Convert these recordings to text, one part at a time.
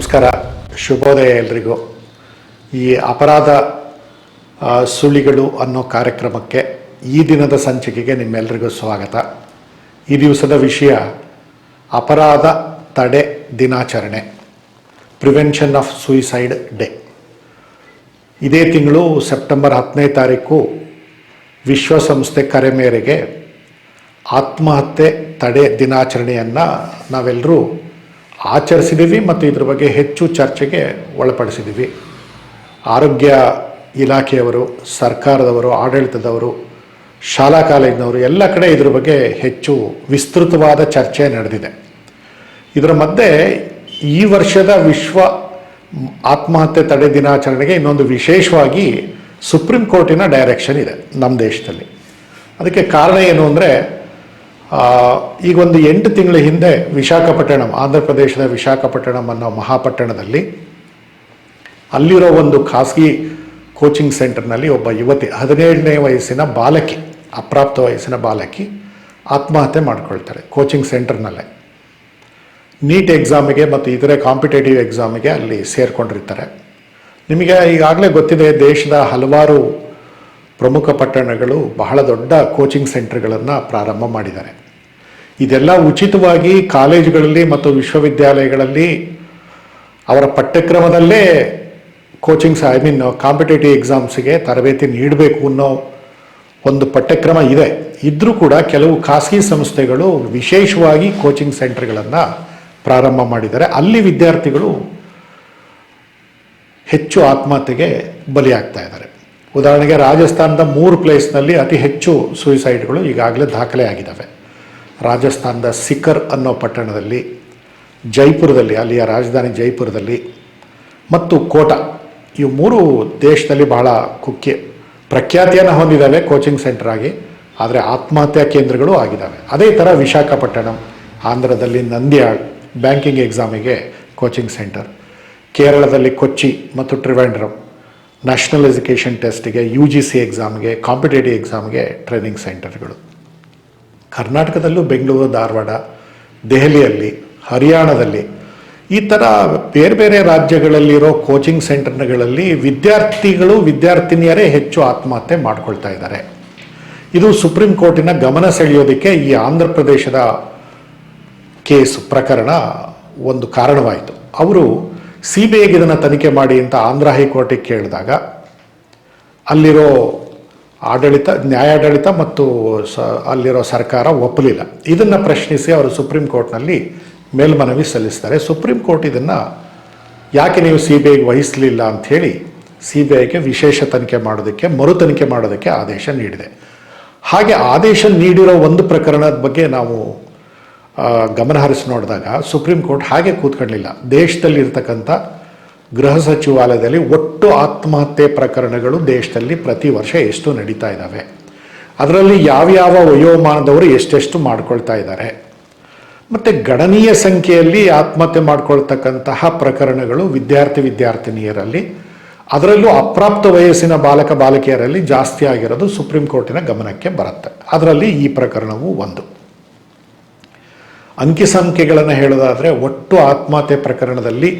ನಮಸ್ಕಾರ. ಶುಭೋದಯ ಎಲ್ರಿಗೂ. ಈ ಅಪರಾಧ ಸುಳಿಗಳು ಅನ್ನೋ ಕಾರ್ಯಕ್ರಮಕ್ಕೆ ಈ ದಿನದ ಸಂಚಿಕೆಗೆ ನಿಮ್ಮೆಲ್ಲರಿಗೂ ಸ್ವಾಗತ. ಈ ದಿವಸದ ವಿಷಯ, ಅಪರಾಧ ತಡೆ ದಿನಾಚರಣೆ, ಪ್ರಿವೆನ್ಷನ್ ಆಫ್ ಸೂಯಿಸೈಡ್ ಡೇ. ಇದೇ ತಿಂಗಳು ಸೆಪ್ಟೆಂಬರ್ ಹತ್ತನೇ ತಾರೀಕು ವಿಶ್ವಸಂಸ್ಥೆ ಕರೆ ಮೇರೆಗೆ ಆತ್ಮಹತ್ಯೆ ತಡೆ ದಿನಾಚರಣೆಯನ್ನು ನಾವೆಲ್ಲರೂ ಆಚರಿಸಿದ್ದೀವಿ ಮತ್ತು ಇದ್ರ ಬಗ್ಗೆ ಹೆಚ್ಚು ಚರ್ಚೆಗೆ ಒಳಪಡಿಸಿದ್ದೀವಿ ಆರೋಗ್ಯ ಇಲಾಖೆಯವರು, ಸರ್ಕಾರದವರು, ಆಡಳಿತದವರು, ಶಾಲಾ ಕಾಲೇಜಿನವರು, ಎಲ್ಲ ಕಡೆ ಇದ್ರ ಬಗ್ಗೆ ಹೆಚ್ಚು ವಿಸ್ತೃತವಾದ ಚರ್ಚೆ ನಡೆದಿದೆ. ಇದರ ಮಧ್ಯೆ ಈ ವರ್ಷದ ವಿಶ್ವ ಆತ್ಮಹತ್ಯೆ ತಡೆ ದಿನಾಚರಣೆಗೆ ಇನ್ನೊಂದು ವಿಶೇಷವಾಗಿ ಸುಪ್ರೀಂ ಕೋರ್ಟಿನ ಡೈರೆಕ್ಷನ್ ಇದೆ ನಮ್ಮ ದೇಶದಲ್ಲಿ. ಅದಕ್ಕೆ ಕಾರಣ ಏನು ಅಂದರೆ ಈಗ ಒಂದು ಎಂಟು ತಿಂಗಳ ಹಿಂದೆ ವಿಶಾಖಪಟ್ಟಣಂ ಆಂಧ್ರ ಪ್ರದೇಶದ ವಿಶಾಖಪಟ್ಟಣಂ ಅನ್ನೋ ಮಹಾಪಟ್ಟಣದಲ್ಲಿ ಅಲ್ಲಿರೋ ಒಂದು ಖಾಸಗಿ ಕೋಚಿಂಗ್ ಸೆಂಟರ್ನಲ್ಲಿ ಒಬ್ಬ ಯುವತಿ, ಹದಿನೇಳನೇ ವಯಸ್ಸಿನ ಬಾಲಕಿ, ಅಪ್ರಾಪ್ತ ವಯಸ್ಸಿನ ಬಾಲಕಿ ಆತ್ಮಹತ್ಯೆ ಮಾಡ್ಕೊಳ್ತಾರೆ ಕೋಚಿಂಗ್ ಸೆಂಟರ್ನಲ್ಲೇ. ನೀಟ್ ಎಕ್ಸಾಮಿಗೆ ಮತ್ತು ಇತರೆ ಕಾಂಪಿಟೇಟಿವ್ ಎಕ್ಸಾಮಿಗೆ ಅಲ್ಲಿ ಸೇರಿಕೊಂಡಿರ್ತಾರೆ. ನಿಮಗೆ ಈಗಾಗಲೇ ಗೊತ್ತಿದೆ ದೇಶದ ಹಲವಾರು ಪ್ರಮುಖ ಪಟ್ಟಣಗಳು ಬಹಳ ದೊಡ್ಡ ಕೋಚಿಂಗ್ ಸೆಂಟರ್ಗಳನ್ನು ಪ್ರಾರಂಭ ಮಾಡಿದ್ದಾರೆ. ಇದೆಲ್ಲ ಉಚಿತವಾಗಿ ಕಾಲೇಜುಗಳಲ್ಲಿ ಮತ್ತು ವಿಶ್ವವಿದ್ಯಾಲಯಗಳಲ್ಲಿ ಅವರ ಪಠ್ಯಕ್ರಮದಲ್ಲೇ ಕೋಚಿಂಗ್ಸ್ ಐ ಮೀನ್ ಕಾಂಪಿಟೇಟಿವ್ ಎಕ್ಸಾಮ್ಸ್ಗೆ ತರಬೇತಿ ನೀಡಬೇಕು ಅನ್ನೋ ಒಂದು ಪಠ್ಯಕ್ರಮ ಇದೆ. ಇದ್ದರೂ ಕೂಡ ಕೆಲವು ಖಾಸಗಿ ಸಂಸ್ಥೆಗಳು ವಿಶೇಷವಾಗಿ ಕೋಚಿಂಗ್ ಸೆಂಟರ್ಗಳನ್ನು ಪ್ರಾರಂಭ ಮಾಡಿದ್ದಾರೆ. ಅಲ್ಲಿ ವಿದ್ಯಾರ್ಥಿಗಳು ಹೆಚ್ಚು ಆತ್ಮಹತ್ಯೆಗೆ ಬಲಿಯಾಗ್ತಾ ಇದ್ದಾರೆ. ಉದಾಹರಣೆಗೆ ರಾಜಸ್ಥಾನದ ಮೂರು ಪ್ಲೇಸ್ನಲ್ಲಿ ಅತಿ ಹೆಚ್ಚು ಸೂಯಿಸೈಡ್ಗಳು ಈಗಾಗಲೇ ದಾಖಲೆ ಆಗಿದ್ದಾವೆ. ರಾಜಸ್ಥಾನದ ಸಿಖರ್ ಅನ್ನೋ ಪಟ್ಟಣದಲ್ಲಿ, ಜೈಪುರದಲ್ಲಿ, ಅಲ್ಲಿಯ ರಾಜಧಾನಿ ಜೈಪುರದಲ್ಲಿ ಮತ್ತು ಕೋಟ, ಇವು ಮೂರು ದೇಶದಲ್ಲಿ ಬಹಳ ಕುಖ್ಯ ಪ್ರಖ್ಯಾತಿಯನ್ನು ಹೊಂದಿದ್ದಾವೆ ಕೋಚಿಂಗ್ ಸೆಂಟರ್ ಆಗಿ. ಆದರೆ ಆತ್ಮಹತ್ಯಾ ಕೇಂದ್ರಗಳು ಆಗಿದ್ದಾವೆ. ಅದೇ ಥರ ವಿಶಾಖಪಟ್ಟಣಂ, ಆಂಧ್ರದಲ್ಲಿ ನಂದ್ಯಾಳ್ ಬ್ಯಾಂಕಿಂಗ್ ಎಕ್ಸಾಮಿಗೆ ಕೋಚಿಂಗ್ ಸೆಂಟರ್, ಕೇರಳದಲ್ಲಿ ಕೊಚ್ಚಿ ಮತ್ತು ಟ್ರಿವೆಂಡ್ರಮ್ ನ್ಯಾಷನಲ್ ಎಜುಕೇಷನ್ ಟೆಸ್ಟ್ಗೆ ಯು ಜಿ ಸಿ ಎಕ್ಸಾಮ್ಗೆ ಕಾಂಪಿಟೇಟಿವ್ ಎಕ್ಸಾಮ್ಗೆ ಟ್ರೈನಿಂಗ್ ಸೆಂಟರ್ಗಳು ಕರ್ನಾಟಕದಲ್ಲೂ ಬೆಂಗಳೂರು, ಧಾರವಾಡ, ದೆಹಲಿಯಲ್ಲಿ, ಹರಿಯಾಣದಲ್ಲಿ ಈ ಥರ ಬೇರೆ ಬೇರೆ ರಾಜ್ಯಗಳಲ್ಲಿರೋ ಕೋಚಿಂಗ್ ಸೆಂಟರ್ಗಳಲ್ಲಿ ವಿದ್ಯಾರ್ಥಿಗಳು, ವಿದ್ಯಾರ್ಥಿನಿಯರೇ ಹೆಚ್ಚು ಆತ್ಮಹತ್ಯೆ ಮಾಡ್ಕೊಳ್ತಾ ಇದ್ದಾರೆ. ಇದು ಸುಪ್ರೀಂ ಕೋರ್ಟಿನ ಗಮನ ಸೆಳೆಯೋದಕ್ಕೆ ಈ ಆಂಧ್ರ ಪ್ರದೇಶದ ಕೇಸ್ ಪ್ರಕರಣ ಒಂದು ಕಾರಣವಾಯಿತು. ಅವರು ಸಿ ಬಿ ಐಗೆ ಇದನ್ನು ತನಿಖೆ ಮಾಡಿ ಅಂತ ಆಂಧ್ರ ಹೈಕೋರ್ಟಿಗೆ ಕೇಳಿದಾಗ ಅಲ್ಲಿರೋ ಆಡಳಿತ, ನ್ಯಾಯಾಡಳಿತ ಮತ್ತು ಸ, ಅಲ್ಲಿರೋ ಸರ್ಕಾರ ಒಪ್ಪಲಿಲ್ಲ. ಇದನ್ನು ಪ್ರಶ್ನಿಸಿ ಅವರು ಸುಪ್ರೀಂ ಕೋರ್ಟ್ನಲ್ಲಿ ಮೇಲ್ಮನವಿ ಸಲ್ಲಿಸ್ತಾರೆ. ಸುಪ್ರೀಂ ಕೋರ್ಟ್ ಇದನ್ನು ಯಾಕೆ ನೀವು ಸಿ ಬಿ ಐಗೆ ವಹಿಸಲಿಲ್ಲ ಅಂಥೇಳಿ ಸಿ ಬಿ ಐಗೆ ವಿಶೇಷ ತನಿಖೆ ಮಾಡೋದಕ್ಕೆ, ಮರು ತನಿಖೆ ಮಾಡೋದಕ್ಕೆ ಆದೇಶ ನೀಡಿದೆ. ಹಾಗೆ ಆದೇಶ ನೀಡಿರೋ ಒಂದು ಪ್ರಕರಣದ ಬಗ್ಗೆ ನಾವು ಗಮನ ಹರಿಸಿ ನೋಡಿದಾಗ ಸುಪ್ರೀಂ ಕೋರ್ಟ್ ಹಾಗೆ ಕೂತ್ಕೊಳ್ಳಿಲ್ಲ. ದೇಶದಲ್ಲಿರ್ತಕ್ಕಂಥ ಗೃಹ ಸಚಿವಾಲಯದಲ್ಲಿ ಒಟ್ಟು ಆತ್ಮಹತ್ಯೆ ಪ್ರಕರಣಗಳು ದೇಶದಲ್ಲಿ ಪ್ರತಿ ವರ್ಷ ಎಷ್ಟು ನಡೀತಾ ಇದ್ದಾವೆ ಅದರಲ್ಲಿ ಯಾವ್ಯಾವ ವಯೋಮಾನದವರು ಎಷ್ಟೆಷ್ಟು ಮಾಡ್ಕೊಳ್ತಾ ಇದ್ದಾರೆ. ಮತ್ತು ಗಣನೀಯ ಸಂಖ್ಯೆಯಲ್ಲಿ ಆತ್ಮಹತ್ಯೆ ಮಾಡ್ಕೊಳ್ತಕ್ಕಂತಹ ಪ್ರಕರಣಗಳು ವಿದ್ಯಾರ್ಥಿ ವಿದ್ಯಾರ್ಥಿನಿಯರಲ್ಲಿ, ಅದರಲ್ಲೂ ಅಪ್ರಾಪ್ತ ವಯಸ್ಸಿನ ಬಾಲಕ ಬಾಲಕಿಯರಲ್ಲಿ ಜಾಸ್ತಿ ಆಗಿರೋದು ಸುಪ್ರೀಂ ಕೋರ್ಟಿನ ಗಮನಕ್ಕೆ ಬರುತ್ತೆ. ಅದರಲ್ಲಿ ಈ ಪ್ರಕರಣವು ಒಂದು. ಅಂಕಿ ಸಂಖ್ಯೆಗಳನ್ನು ಹೇಳೋದಾದರೆ ಒಟ್ಟು ಆತ್ಮಹತ್ಯೆ ಪ್ರಕರಣದಲ್ಲಿ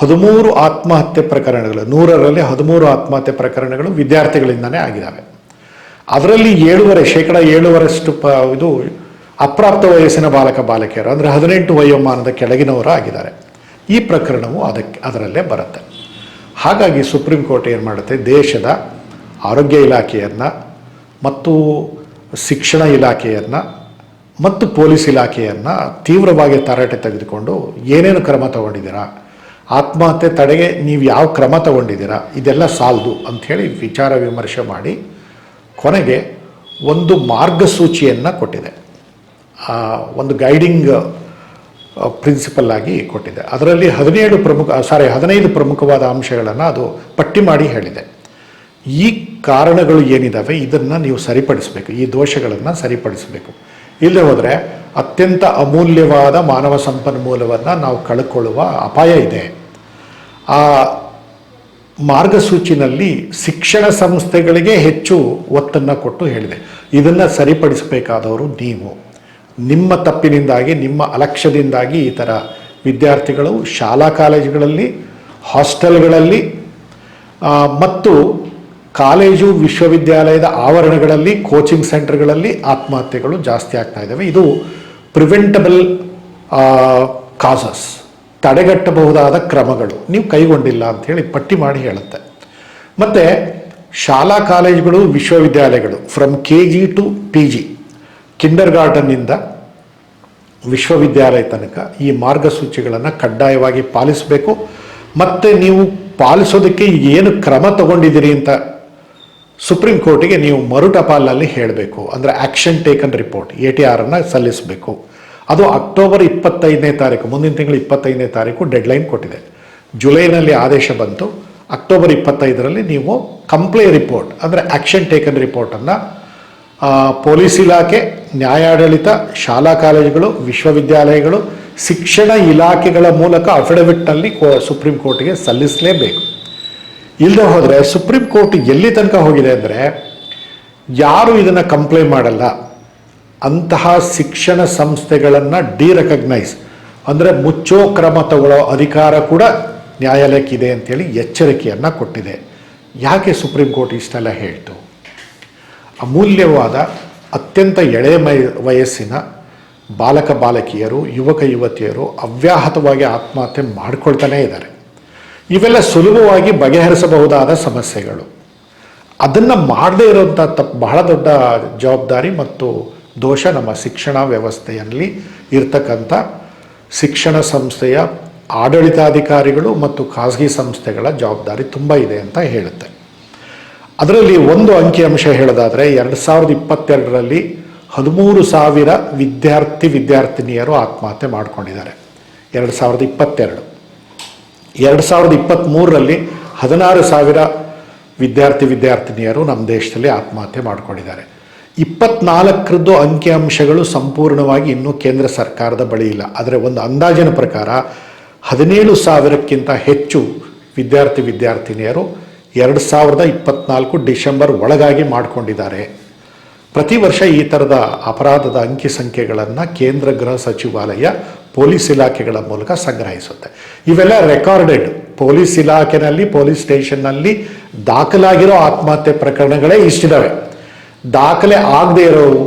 ಹದಿಮೂರು ಆತ್ಮಹತ್ಯೆ ಪ್ರಕರಣಗಳು, ನೂರರಲ್ಲಿ ಹದಿಮೂರು ಆತ್ಮಹತ್ಯೆ ಪ್ರಕರಣಗಳು ವಿದ್ಯಾರ್ಥಿಗಳಿಂದನೇ ಆಗಿದ್ದಾವೆ ಅದರಲ್ಲಿ ಏಳುವರೆ, ಶೇಕಡ ಏಳುವರೆಷ್ಟು ಪ, ಇದು ಅಪ್ರಾಪ್ತ ವಯಸ್ಸಿನ ಬಾಲಕ ಬಾಲಕಿಯರು, ಅಂದರೆ ಹದಿನೆಂಟು ವಯೋಮಾನದ ಕೆಳಗಿನವರು ಆಗಿದ್ದಾರೆ. ಈ ಪ್ರಕರಣವು ಅದಕ್ಕೆ ಅದರಲ್ಲೇ ಬರುತ್ತೆ. ಹಾಗಾಗಿ ಸುಪ್ರೀಂ ಕೋರ್ಟ್ ಏನು ಮಾಡುತ್ತೆ? ದೇಶದ ಆರೋಗ್ಯ ಇಲಾಖೆಯನ್ನು ಮತ್ತು ಶಿಕ್ಷಣ ಇಲಾಖೆಯನ್ನು ಮತ್ತು ಪೊಲೀಸ್ ಇಲಾಖೆಯನ್ನು ತೀವ್ರವಾಗಿ ತರಾಟೆ ತೆಗೆದುಕೊಂಡು ಏನೇನು ಕ್ರಮ ತಗೊಂಡಿದ್ದೀರಾ? ಆತ್ಮಹತ್ಯೆ ತಡೆಗೆ ನೀವು ಯಾವ ಕ್ರಮ ತಗೊಂಡಿದ್ದೀರಾ? ಇದೆಲ್ಲ ಸಾಲದು ಅಂಥೇಳಿ ವಿಚಾರ ವಿಮರ್ಶೆ ಮಾಡಿ ಕೊನೆಗೆ ಒಂದು ಮಾರ್ಗಸೂಚಿಯನ್ನು ಕೊಟ್ಟಿದೆ. ಒಂದು ಗೈಡಿಂಗ್ ಪ್ರಿನ್ಸಿಪಲ್ ಆಗಿ ಕೊಟ್ಟಿದೆ. ಅದರಲ್ಲಿ ಹದಿನೇಳು ಪ್ರಮುಖ, ಸಾರಿ, ಹದಿನೈದು ಪ್ರಮುಖವಾದ ಅಂಶಗಳನ್ನು ಅದು ಪಟ್ಟಿ ಮಾಡಿ ಹೇಳಿದೆ. ಈ ಕಾರಣಗಳು ಏನಿದ್ದಾವೆ ಇದನ್ನು ನೀವು ಸರಿಪಡಿಸಬೇಕು. ಈ ದೋಷಗಳನ್ನು ಸರಿಪಡಿಸಬೇಕು. ಇಲ್ಲದೆ ಹೋದರೆ ಅತ್ಯಂತ ಅಮೂಲ್ಯವಾದ ಮಾನವ ಸಂಪನ್ಮೂಲವನ್ನು ನಾವು ಕಳ್ಕೊಳ್ಳುವ ಅಪಾಯ ಇದೆ. ಆ ಮಾರ್ಗಸೂಚಿನಲ್ಲಿ ಶಿಕ್ಷಣ ಸಂಸ್ಥೆಗಳಿಗೆ ಹೆಚ್ಚು ಒತ್ತನ್ನು ಕೊಟ್ಟು ಹೇಳಿದೆ. ಇದನ್ನು ಸರಿಪಡಿಸಬೇಕಾದವರು ನೀವು. ನಿಮ್ಮ ತಪ್ಪಿನಿಂದಾಗಿ, ನಿಮ್ಮ ಅಲಕ್ಷ್ಯದಿಂದಾಗಿ ಈ ಥರ ವಿದ್ಯಾರ್ಥಿಗಳು ಶಾಲಾ ಕಾಲೇಜುಗಳಲ್ಲಿ, ಹಾಸ್ಟೆಲ್ಗಳಲ್ಲಿ ಮತ್ತು ಕಾಲೇಜು, ವಿಶ್ವವಿದ್ಯಾಲಯದ ಆವರಣಗಳಲ್ಲಿ, ಕೋಚಿಂಗ್ ಸೆಂಟರ್ಗಳಲ್ಲಿ ಆತ್ಮಹತ್ಯೆಗಳು ಜಾಸ್ತಿ ಆಗ್ತಾ ಇದ್ದಾವೆ. ಇದು ಪ್ರಿವೆಂಟಬಲ್ ಕಾಸಸ್, ತಡೆಗಟ್ಟಬಹುದಾದ ಕ್ರಮಗಳು. ನೀವು ಕೈಗೊಂಡಿಲ್ಲ ಅಂತ ಹೇಳಿ ಪಟ್ಟಿ ಮಾಡಿ ಹೇಳುತ್ತೆ. ಮತ್ತು, ಶಾಲಾ ಕಾಲೇಜುಗಳು, ವಿಶ್ವವಿದ್ಯಾಲಯಗಳು from K G to P G Kinder ಗಾರ್ಡನ್ನಿಂದ ವಿಶ್ವವಿದ್ಯಾಲಯ ತನಕ ಈ ಮಾರ್ಗಸೂಚಿಗಳನ್ನು ಕಡ್ಡಾಯವಾಗಿ ಪಾಲಿಸಬೇಕು. ಮತ್ತು ನೀವು ಪಾಲಿಸೋದಕ್ಕೆ ಏನು ಕ್ರಮ ತಗೊಂಡಿದ್ದೀರಿ ಅಂತ ಸುಪ್ರೀಂ ಕೋರ್ಟಿಗೆ ನೀವು ಮರು ಟಪಾಲ್ನಲ್ಲಿ ಹೇಳಬೇಕು. ಅಂದರೆ action taken report A T ಆರನ್ನು ಸಲ್ಲಿಸಬೇಕು. ಅದು ಅಕ್ಟೋಬರ್ ಇಪ್ಪತ್ತೈದನೇ ತಾರೀಕು, ಮುಂದಿನ ತಿಂಗಳು ಇಪ್ಪತ್ತೈದನೇ ತಾರೀಕು ಡೆಡ್ಲೈನ್ ಕೊಟ್ಟಿದೆ. ಜುಲೈನಲ್ಲಿ ಆದೇಶ ಬಂತು. ಅಕ್ಟೋಬರ್ ಇಪ್ಪತ್ತೈದರಲ್ಲಿ ನೀವು ಕಂಪ್ಲೇ ರಿಪೋರ್ಟ್ ಅಂದರೆ ಆ್ಯಕ್ಷನ್ ಟೇಕನ್ ರಿಪೋರ್ಟನ್ನು ಪೊಲೀಸ್ ಇಲಾಖೆ, ನ್ಯಾಯಾಡಳಿತ, ಶಾಲಾ ಕಾಲೇಜುಗಳು, ವಿಶ್ವವಿದ್ಯಾಲಯಗಳು, ಶಿಕ್ಷಣ ಇಲಾಖೆಗಳ ಮೂಲಕ ಅಫಿಡವಿಟ್ನಲ್ಲಿ ಕೋ ಸುಪ್ರೀಂ ಕೋರ್ಟಿಗೆ ಸಲ್ಲಿಸಲೇಬೇಕು. ಇಲ್ಲದೆ ಹೋದರೆ ಸುಪ್ರೀಂ ಕೋರ್ಟ್ ಎಲ್ಲಿ ತನಕ ಹೋಗಿದೆ ಅಂದರೆ ಯಾರು ಇದನ್ನು ಕಂಪ್ಲೇಂಟ್ ಮಾಡಲ್ಲ. ಅಂತಹ ಶಿಕ್ಷಣ ಸಂಸ್ಥೆಗಳನ್ನು ಡಿರೆಕಗ್ನೈಸ್ ಅಂದರೆ ಮುಚ್ಚೋ ಕ್ರಮ ತಗೊಳ್ಳೋ ಅಧಿಕಾರ ಕೂಡ ನ್ಯಾಯಾಲಯಕ್ಕಿದೆ ಅಂತೇಳಿ ಎಚ್ಚರಿಕೆಯನ್ನು ಕೊಟ್ಟಿದೆ. ಯಾಕೆ ಸುಪ್ರೀಂ ಕೋರ್ಟ್ ಇಷ್ಟೆಲ್ಲ ಹೇಳ್ತು? ಅಮೂಲ್ಯವಾದ, ಅತ್ಯಂತ ಎಳೆ ಮೈ ವಯಸ್ಸಿನ ಬಾಲಕ ಬಾಲಕಿಯರು ಯುವಕ ಯುವತಿಯರು ಅವ್ಯಾಹತವಾಗಿ ಆತ್ಮಹತ್ಯೆ ಮಾಡ್ಕೊಳ್ತಾನೇ ಇದ್ದಾರೆ. ಇವೆಲ್ಲ ಸುಲಭವಾಗಿ ಬಗೆಹರಿಸಬಹುದಾದ ಸಮಸ್ಯೆಗಳು. ಅದನ್ನು ಮಾಡದೇ ಇರುವಂಥ ತಪ್ಪು ಬಹಳ ದೊಡ್ಡ ಜವಾಬ್ದಾರಿ ಮತ್ತು ದೋಷ ನಮ್ಮ ಶಿಕ್ಷಣ ವ್ಯವಸ್ಥೆಯಲ್ಲಿ ಇರ್ತಕ್ಕಂಥ ಶಿಕ್ಷಣ ಸಂಸ್ಥೆಯ ಆಡಳಿತಾಧಿಕಾರಿಗಳು ಮತ್ತು ಖಾಸಗಿ ಸಂಸ್ಥೆಗಳ ಜವಾಬ್ದಾರಿ ತುಂಬ ಇದೆ ಅಂತ ಹೇಳುತ್ತೆ. ಅದರಲ್ಲಿ ಒಂದು ಅಂಕಿಅಂಶ ಹೇಳೋದಾದರೆ, ಎರಡು ಸಾವಿರದ ಇಪ್ಪತ್ತೆರಡರಲ್ಲಿ ಹದಿಮೂರು ಸಾವಿರ ವಿದ್ಯಾರ್ಥಿ ವಿದ್ಯಾರ್ಥಿನಿಯರು ಆತ್ಮಹತ್ಯೆ ಮಾಡಿಕೊಂಡಿದ್ದಾರೆ. ಎರಡು ಸಾವಿರದ ಇಪ್ಪತ್ತೆರಡು. ಎರಡು ಸಾವಿರದ ಇಪ್ಪತ್ತ್ಮೂರರಲ್ಲಿ ಹದಿನಾರು ಸಾವಿರ ವಿದ್ಯಾರ್ಥಿ ವಿದ್ಯಾರ್ಥಿನಿಯರು ನಮ್ಮ ದೇಶದಲ್ಲಿ ಆತ್ಮಹತ್ಯೆ ಮಾಡಿಕೊಂಡಿದ್ದಾರೆ. ಇಪ್ಪತ್ನಾಲ್ಕರದ್ದು ಅಂಕಿಅಂಶಗಳು ಸಂಪೂರ್ಣವಾಗಿ ಇನ್ನೂ ಕೇಂದ್ರ ಸರ್ಕಾರದ ಬಳಿ ಇಲ್ಲ. ಆದರೆ ಒಂದು ಅಂದಾಜಿನ ಪ್ರಕಾರ ಹದಿನೇಳು ಸಾವಿರಕ್ಕಿಂತ ಹೆಚ್ಚು ವಿದ್ಯಾರ್ಥಿ ವಿದ್ಯಾರ್ಥಿನಿಯರು ಎರಡು ಸಾವಿರದ ಇಪ್ಪತ್ನಾಲ್ಕು ಡಿಸೆಂಬರ್ ಒಳಗಾಗಿ ಮಾಡಿಕೊಂಡಿದ್ದಾರೆ. ಪ್ರತಿ ವರ್ಷ ಈ ಥರದ ಅಪರಾಧದ ಅಂಕಿ ಸಂಖ್ಯೆಗಳನ್ನು ಕೇಂದ್ರ ಗೃಹ ಸಚಿವಾಲಯ ಪೊಲೀಸ್ ಇಲಾಖೆಗಳ ಮೂಲಕ ಸಂಗ್ರಹಿಸುತ್ತೆ. ಇವೆಲ್ಲ ರೆಕಾರ್ಡೆಡ್ ಪೊಲೀಸ್ ಇಲಾಖೆನಲ್ಲಿ, ಪೊಲೀಸ್ ಸ್ಟೇಷನ್ನಲ್ಲಿ ದಾಖಲಾಗಿರೋ ಆತ್ಮಹತ್ಯೆ ಪ್ರಕರಣಗಳೇ ಇಷ್ಟಿದ್ದಾವೆ ದಾಖಲೆ ಆಗದೆ ಇರೋರು,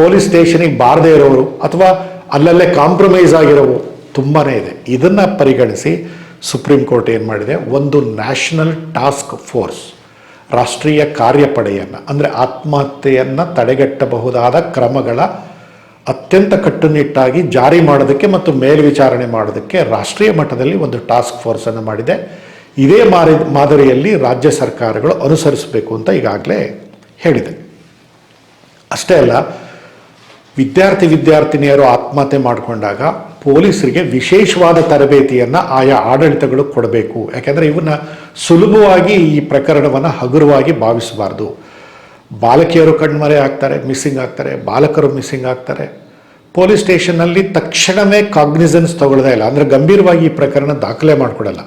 ಪೊಲೀಸ್ ಸ್ಟೇಷನಿಗೆ ಬಾರದೇ ಇರೋರು, ಅಥವಾ ಅಲ್ಲಲ್ಲೇ ಕಾಂಪ್ರಮೈಸ್ ಆಗಿರೋವು ತುಂಬಾ ಇದೆ. ಇದನ್ನು ಪರಿಗಣಿಸಿ ಸುಪ್ರೀಂ ಕೋರ್ಟ್ ಏನು ಮಾಡಿದೆ? ಒಂದು ನ್ಯಾಷನಲ್ ಟಾಸ್ಕ್ ಫೋರ್ಸ್ ರಾಷ್ಟ್ರೀಯ ಕಾರ್ಯಪಡೆಯನ್ನು, ಅಂದರೆ ಆತ್ಮಹತ್ಯೆಯನ್ನು ತಡೆಗಟ್ಟಬಹುದಾದ ಕ್ರಮಗಳ ಅತ್ಯಂತ ಕಟ್ಟುನಿಟ್ಟಾಗಿ ಜಾರಿ ಮಾಡೋದಕ್ಕೆ ಮತ್ತು ಮೇಲ್ವಿಚಾರಣೆ ಮಾಡೋದಕ್ಕೆ ರಾಷ್ಟ್ರೀಯ ಮಟ್ಟದಲ್ಲಿ ಒಂದು ಟಾಸ್ಕ್ ಫೋರ್ಸನ್ನು ಮಾಡಿದೆ. ಇದೇ ಮಾರಿ, ಮಾದರಿಯಲ್ಲಿ ರಾಜ್ಯ ಸರ್ಕಾರಗಳು ಅನುಸರಿಸಬೇಕು ಅಂತ ಈಗಾಗಲೇ ಹೇಳಿದೆ. ಅಷ್ಟೇ ಅಲ್ಲ, ವಿದ್ಯಾರ್ಥಿ ವಿದ್ಯಾರ್ಥಿನಿಯರು ಆತ್ಮಹತ್ಯೆ ಮಾಡಿಕೊಂಡಾಗ ಪೊಲೀಸರಿಗೆ ವಿಶೇಷವಾದ ತರಬೇತಿಯನ್ನು ಆಯಾ ಆಡಳಿತಗಳು ಕೊಡಬೇಕು. ಯಾಕೆಂದರೆ ಇವನ್ನ ಸುಲಭವಾಗಿ ಈ ಪ್ರಕರಣವನ್ನು ಹಗುರವಾಗಿ ಭಾವಿಸಬಾರ್ದು. ಬಾಲಕಿಯರು ಕಣ್ಮರೆ ಆಗ್ತಾರೆ ಮಿಸ್ಸಿಂಗ್ ಆಗ್ತಾರೆ, ಬಾಲಕರು ಮಿಸ್ಸಿಂಗ್ ಆಗ್ತಾರೆ. ಪೊಲೀಸ್ ಸ್ಟೇಷನ್ನಲ್ಲಿ ತಕ್ಷಣವೇ ಕಾಗ್ನಿಸೆನ್ಸ್ ತಗೊಳ್ಳದೇ ಇಲ್ಲ. ಅಂದರೆ ಗಂಭೀರವಾಗಿ ಈ ಪ್ರಕರಣ ದಾಖಲೆ ಮಾಡಿಕೊಡಲ್ಲ.